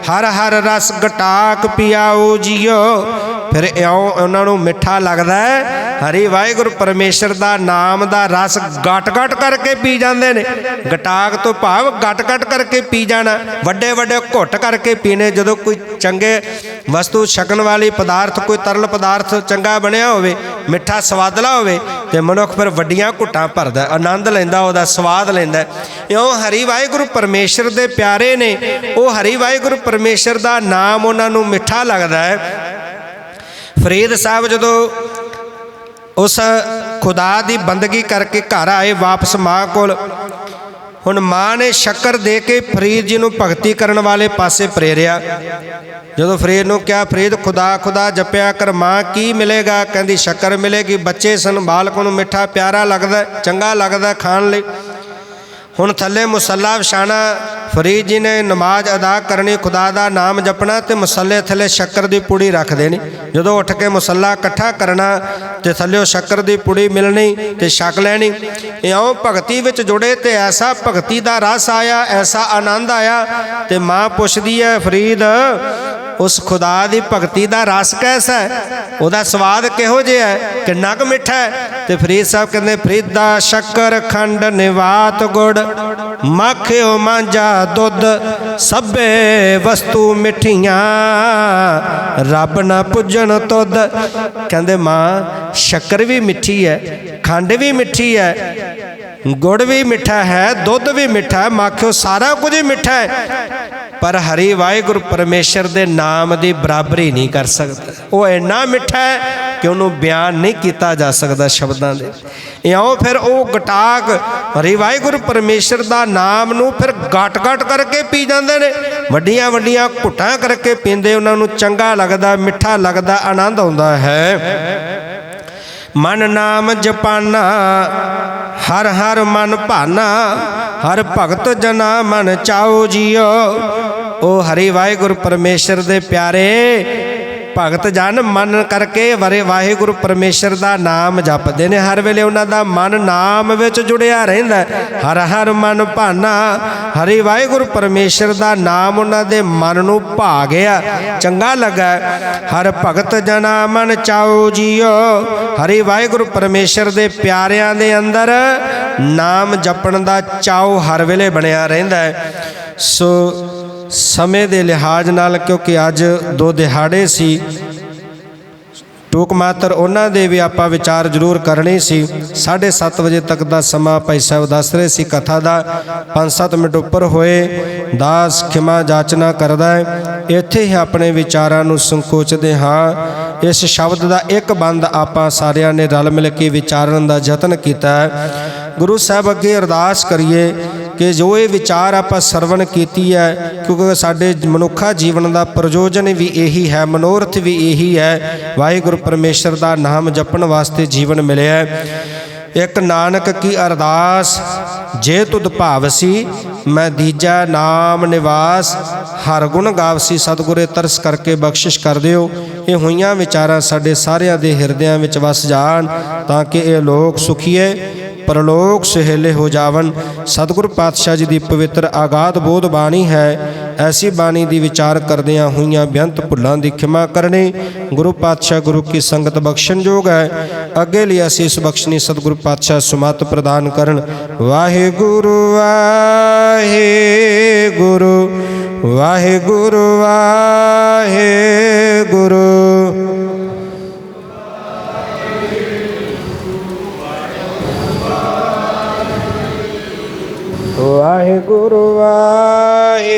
ਹਰ ਹਰ ਰਸ ਗਟਾਕ ਪਿਆਓ ਜੀਓ। ਫਿਰ ਇਉਂ ਉਹਨਾਂ ਨੂੰ ਮਿੱਠਾ ਲੱਗਦਾ ਹੈ, ਹਰੀ ਵਾਹਿਗੁਰੂ ਪਰਮੇਸ਼ਰ ਦਾ ਨਾਮ ਦਾ ਰਸ ਗਟ-ਗਟ ਕਰਕੇ ਪੀ ਜਾਂਦੇ ਨੇ। ਗਟਾਕ ਤੋਂ ਭਾਵ ਗਟ-ਗਟ ਕਰਕੇ ਪੀ ਜਾਣਾ, ਵੱਡੇ ਵੱਡੇ ਘੁੱਟ ਕਰਕੇ ਪੀਣੇ, ਜਦੋਂ ਕੋਈ ਚੰਗੇ ਵਸਤੂ ਛਕਣ ਵਾਲੀ ਪਦਾਰਥ ਕੋਈ ਤਰਲ ਪਦਾਰਥ ਚੰਗਾ ਬਣਿਆ ਹੋਵੇ, ਮਿੱਠਾ ਸਵਾਦਲਾ ਹੋਵੇ, ਤੇ ਮਨੁੱਖ ਫਿਰ ਵੱਡੀਆਂ ਘੁੱਟਾਂ ਭਰਦਾ ਆਨੰਦ ਲੈਂਦਾ, ਉਹਦਾ ਸਵਾਦ ਲੈਂਦਾ ਇਉਂ ਹਰੀ ਵਾਹਿਗੁਰੂ ਪਰਮੇਸ਼ਰ ਦੇ ਪਿਆਰੇ ਨੇ, ਉਹ ਹਰੀ ਵਾਹਿਗੁਰੂ ਪਰਮੇਸ਼ਰ ਦਾ ਨਾਮ ਉਹਨਾਂ ਨੂੰ ਮਿੱਠਾ ਲੱਗਦਾ ਹੈ। ਫਰੀਦ ਸਾਹਿਬ ਜਦੋਂ ਉਸ ਖੁਦਾ ਦੀ ਬੰਦਗੀ ਕਰਕੇ ਘਰ ਆਏ, ਵਾਪਸ ਮਾਂ ਕੋਲ ਹੁਣ ਮਾਂ ਨੇ ਸ਼ੱਕਰ ਦੇ ਕੇ ਫਰੀਦ ਜੀ ਨੂੰ ਭਗਤੀ ਕਰਨ ਵਾਲੇ ਪਾਸੇ ਪ੍ਰੇਰਿਆ। ਜਦੋਂ ਫਰੀਦ ਨੂੰ ਕਿਹਾ, ਫਰੀਦ, ਖੁਦਾ ਖੁਦਾ ਜਪਿਆ ਕਰ, ਮਾਂ ਕੀ ਮਿਲੇਗਾ? ਕਹਿੰਦੀ, ਸ਼ੱਕਰ ਮਿਲੇਗੀ, ਬੱਚੇ ਸਨ ਬਾਲਕ ਨੂੰ ਮਿੱਠਾ, ਪਿਆਰਾ ਲੱਗਦਾ, ਚੰਗਾ ਲੱਗਦਾ ਖਾਣ ਲਈ। ਹੁਣ ਥੱਲੇ ਮੁਸੱਲਾ ਵਿਛਾਣਾ। ਫਰੀਦ ਜੀ ਨੇ ਨਮਾਜ਼ ਅਦਾ ਕਰਨੀ, ਖੁਦਾ ਦਾ ਨਾਮ ਜਪਣਾ ਤੇ ਮੁਸੱਲੇ ਥੱਲੇ ਸ਼ੱਕਰ ਦੀ ਪੁੜੀ ਰੱਖ ਦੇਣੀ। ਜਦੋਂ ਉੱਠ ਕੇ ਮੁਸੱਲਾ ਇਕੱਠਾ ਕਰਨਾ ਤੇ ਥੱਲੇੋਂ ਸ਼ੱਕਰ ਦੀ ਪੁੜੀ ਮਿਲਣੀ ਤੇ ਛਕ ਲੈਣੀ, ਇਉਂ ਭਗਤੀ ਵਿੱਚ ਜੁੜੇ ਤੇ ਐਸਾ ਭਗਤੀ ਦਾ ਰਸ ਆਇਆ, ਐਸਾ ਆਨੰਦ ਆਇਆ ਤੇ ਮਾਂ ਪੁੱਛਦੀ ਹੈ ਫਰੀਦ, ਉਸ ਖੁਦਾ ਦੀ ਭਗਤੀ ਦਾ ਰਸ ਕੈਸਾ ਹੈ ਉਹਦਾ ਸਵਾਦ ਕਿਹੋ ਜਿਹਾ ਹੈ ਕਿੰਨਾ ਕੁ ਮਿੱਠਾ ਹੈ ਤੇ ਫਰੀਦ ਸਾਹਿਬ ਕਹਿੰਦੇ, ਫਰੀਦਾ ਸ਼ੱਕਰ ਖੰਡ ਨਿਵਾਤ ਗੁੜ ਮੱਖਿਓ ਮਾਂਜਾ ਦੁੱਧ, ਸਭੇ ਵਸਤੂ ਮਿੱਠੀਆਂ। ਰੱਬ ਨਾ ਪੁੱਜਣ ਤੁਧ। ਕਹਿੰਦੇ ਮਾਂ, ਸ਼ੱਕਰ ਵੀ ਮਿੱਠੀ ਹੈ, ਖੰਡ ਵੀ ਮਿੱਠੀ ਹੈ। ਗੁੜ ਵੀ ਮਿੱਠਾ ਹੈ, ਦੁੱਧ ਵੀ ਮਿੱਠਾ ਹੈ, ਮੱਖਿਓ ਸਾਰਾ ਕੁਝ ਹੀ ਮਿੱਠਾ ਹੈ। ਪਰ ਹਰੀ ਵਾਹਿਗੁਰੂ ਪਰਮੇਸ਼ਰ ਦੇ ਨਾਮ ਦੀ ਬਰਾਬਰੀ ਨਹੀਂ ਕਰ ਸਕਦਾ। ਉਹ ਇੰਨਾ ਮਿੱਠਾ ਹੈ ਕਿ ਉਹਨੂੰ ਬਿਆਨ ਨਹੀਂ ਕੀਤਾ ਜਾ ਸਕਦਾ ਸ਼ਬਦਾਂ ਦੇ। ਇਉਂ ਫਿਰ ਉਹ ਗਟਾਕ ਹਰੀ ਵਾਹਿਗੁਰੂ ਪਰਮੇਸ਼ਰ ਦਾ ਨਾਮ ਨੂੰ ਫਿਰ ਗਟ-ਗਟ ਕਰਕੇ ਪੀ ਜਾਂਦੇ ਨੇ। ਵੱਡੀਆਂ ਵੱਡੀਆਂ ਘੁੱਟਾਂ ਕਰਕੇ ਪੀਂਦੇ, ਉਹਨਾਂ ਨੂੰ ਚੰਗਾ ਲੱਗਦਾ, ਮਿੱਠਾ ਲੱਗਦਾ, ਆਨੰਦ ਆਉਂਦਾ ਹੈ। ਮਨ ਨਾਮ ਜਪਾਨਾ, ਹਰ ਹਰ ਮਨ ਭਾਨਾ, ਹਰ ਭਗਤ ਜਨਾ ਮਨ ਚਾਓ ਜੀਓ। ਓ ਹਰੀ ਵਾਹਿਗੁਰੂ ਪਰਮੇਸ਼ਰ ਦੇ ਪਿਆਰੇ ਭਗਤ ਜਨ ਮਨ ਕਰਕੇ ਵਰੇ ਵਾਹਿਗੁਰੂ ਪਰਮੇਸ਼ਰ ਦਾ ਨਾਮ ਜਪਦੇ ਨੇ। ਹਰ ਵੇਲੇ ਉਹਨਾਂ ਦਾ ਮਨ ਨਾਮ ਵਿੱਚ ਜੁੜਿਆ ਰਹਿੰਦਾ ਹਰ ਹਰ ਮਨ ਭਾਨਾ। ਹਰੀ ਵਾਹਿਗੁਰੂ ਪਰਮੇਸ਼ਰ ਦਾ ਨਾਮ ਉਹਨਾਂ ਦੇ ਮਨ ਨੂੰ ਭਾ ਗਿਆ ਚੰਗਾ ਲੱਗਾ ਹਰ ਭਗਤ ਜਨਾ ਮਨ ਚਾਓ ਜੀਓ। ਹਰੀ ਵਾਹਿਗੁਰੂ ਪਰਮੇਸ਼ਰ ਦੇ ਪਿਆਰਿਆਂ ਦੇ ਅੰਦਰ ਨਾਮ ਜਪਣ ਦਾ ਚਾਓ ਹਰ ਵੇਲੇ ਬਣਿਆ ਰਹਿੰਦਾ ਸੋ ਸਮੇਂ ਦੇ ਲਿਹਾਜ਼ ਨਾਲ, ਕਿਉਂਕਿ ਅੱਜ ਦੋ ਦਿਹਾੜੇ ਸੀ। ਟੂਕ ਮਾਤਰ ਉਹਨਾਂ ਦੇ ਵੀ ਆਪਾਂ ਵਿਚਾਰ ਜ਼ਰੂਰ ਕਰਨੇ ਸੀ। 7:30 ਵਜੇ ਤੱਕ ਦਾ ਸਮਾਂ ਭਾਈ ਸਾਹਿਬ ਦੱਸ ਰਹੇ ਸੀ ਕਥਾ ਦਾ। 5-7 ਮਿੰਟ ਉੱਪਰ ਹੋਏ। ਦਾਸ ਖਿਮਾ ਜਾਚਨਾ ਕਰਦਾ ਹੈ, ਇੱਥੇ ਹੀ ਆਪਣੇ ਵਿਚਾਰਾਂ ਨੂੰ ਸੰਕੋਚਦੇ ਹਾਂ। ਇਸ ਸ਼ਬਦ ਦਾ ਇੱਕ ਬੰਦ ਆਪਾਂ ਸਾਰਿਆਂ ਨੇ ਰਲ ਮਿਲ ਕੇ ਵਿਚਾਰਨ ਦਾ ਯਤਨ ਕੀਤਾ ਹੈ। ਗੁਰੂ ਸਾਹਿਬ ਅੱਗੇ ਅਰਦਾਸ ਕਰੀਏ ਕਿ ਜੋ ਇਹ ਵਿਚਾਰ ਆਪਾਂ ਸਰਵਣ ਕੀਤੀ ਹੈ, ਕਿਉਂਕਿ ਸਾਡੇ ਮਨੁੱਖਾ ਜੀਵਨ ਦਾ ਪ੍ਰਯੋਜਨ ਵੀ ਇਹੀ ਹੈ, ਮਨੋਰਥ ਵੀ ਇਹੀ ਹੈ, ਵਾਹਿਗੁਰੂ ਪਰਮੇਸ਼ਰ ਦਾ ਨਾਮ ਜਪਣ ਵਾਸਤੇ ਜੀਵਨ ਮਿਲਿਆ ਇੱਕ ਨਾਨਕ ਕੀ ਅਰਦਾਸ, ਜੇ ਤੁਧ ਭਾਵਸੀ, ਮੈਂ ਦੀਜਾ ਨਾਮ ਨਿਵਾਸ, ਹਰ ਗੁਣ ਗਾਵਸੀ ਸਤਿਗੁਰੇ ਤਰਸ ਕਰਕੇ ਬਖਸ਼ਿਸ਼ ਕਰ ਦਿਓ। ਇਹ ਹੋਈਆਂ ਵਿਚਾਰਾਂ ਸਾਡੇ ਸਾਰਿਆਂ ਦੇ ਹਿਰਦਿਆਂ ਵਿੱਚ ਵਸ ਜਾਣ, ਤਾਂ ਕਿ ਇਹ ਲੋਕ ਸੁਖੀਏ। ਪਰਲੋਕ ਸੁਹੇਲੇ ਹੋ ਜਾਵਨ, ਸਤਿਗੁਰ ਪਾਤਸ਼ਾਹ ਜੀ ਦੀ ਪਵਿੱਤਰ ਆਗਾਧ ਬੋਧ ਬਾਣੀ ਹੈ। ਐਸੀ ਬਾਣੀ ਦੀ ਵਿਚਾਰ ਕਰਦਿਆਂ ਹੋਈਆਂ ਬੇਅੰਤ ਭੁੱਲਾਂ ਦੀ ਖਿਮਾ ਕਰਨੀ ਗੁਰੂ ਪਾਤਸ਼ਾਹ ਗੁਰੂ ਕੀ ਸੰਗਤ ਬਖਸ਼ਣ ਜੋਗ ਹੈ। ਅੱਗੇ ਲਈ ਅਸੀਸ ਬਖਸ਼ਣੀ ਸਤਿਗੁਰੂ ਪਾਤਸ਼ਾਹ ਸੁਮਤ ਪ੍ਰਦਾਨ ਕਰਨ। ਵਾਹਿਗੁਰੂ ਵਾਹਿਗੁਰੂ ਵਾਹਿਗੁਰੂ ਵਾਹਿਗੁਰੂ। ਵਾਹਿਗੁਰੂ ਵਾ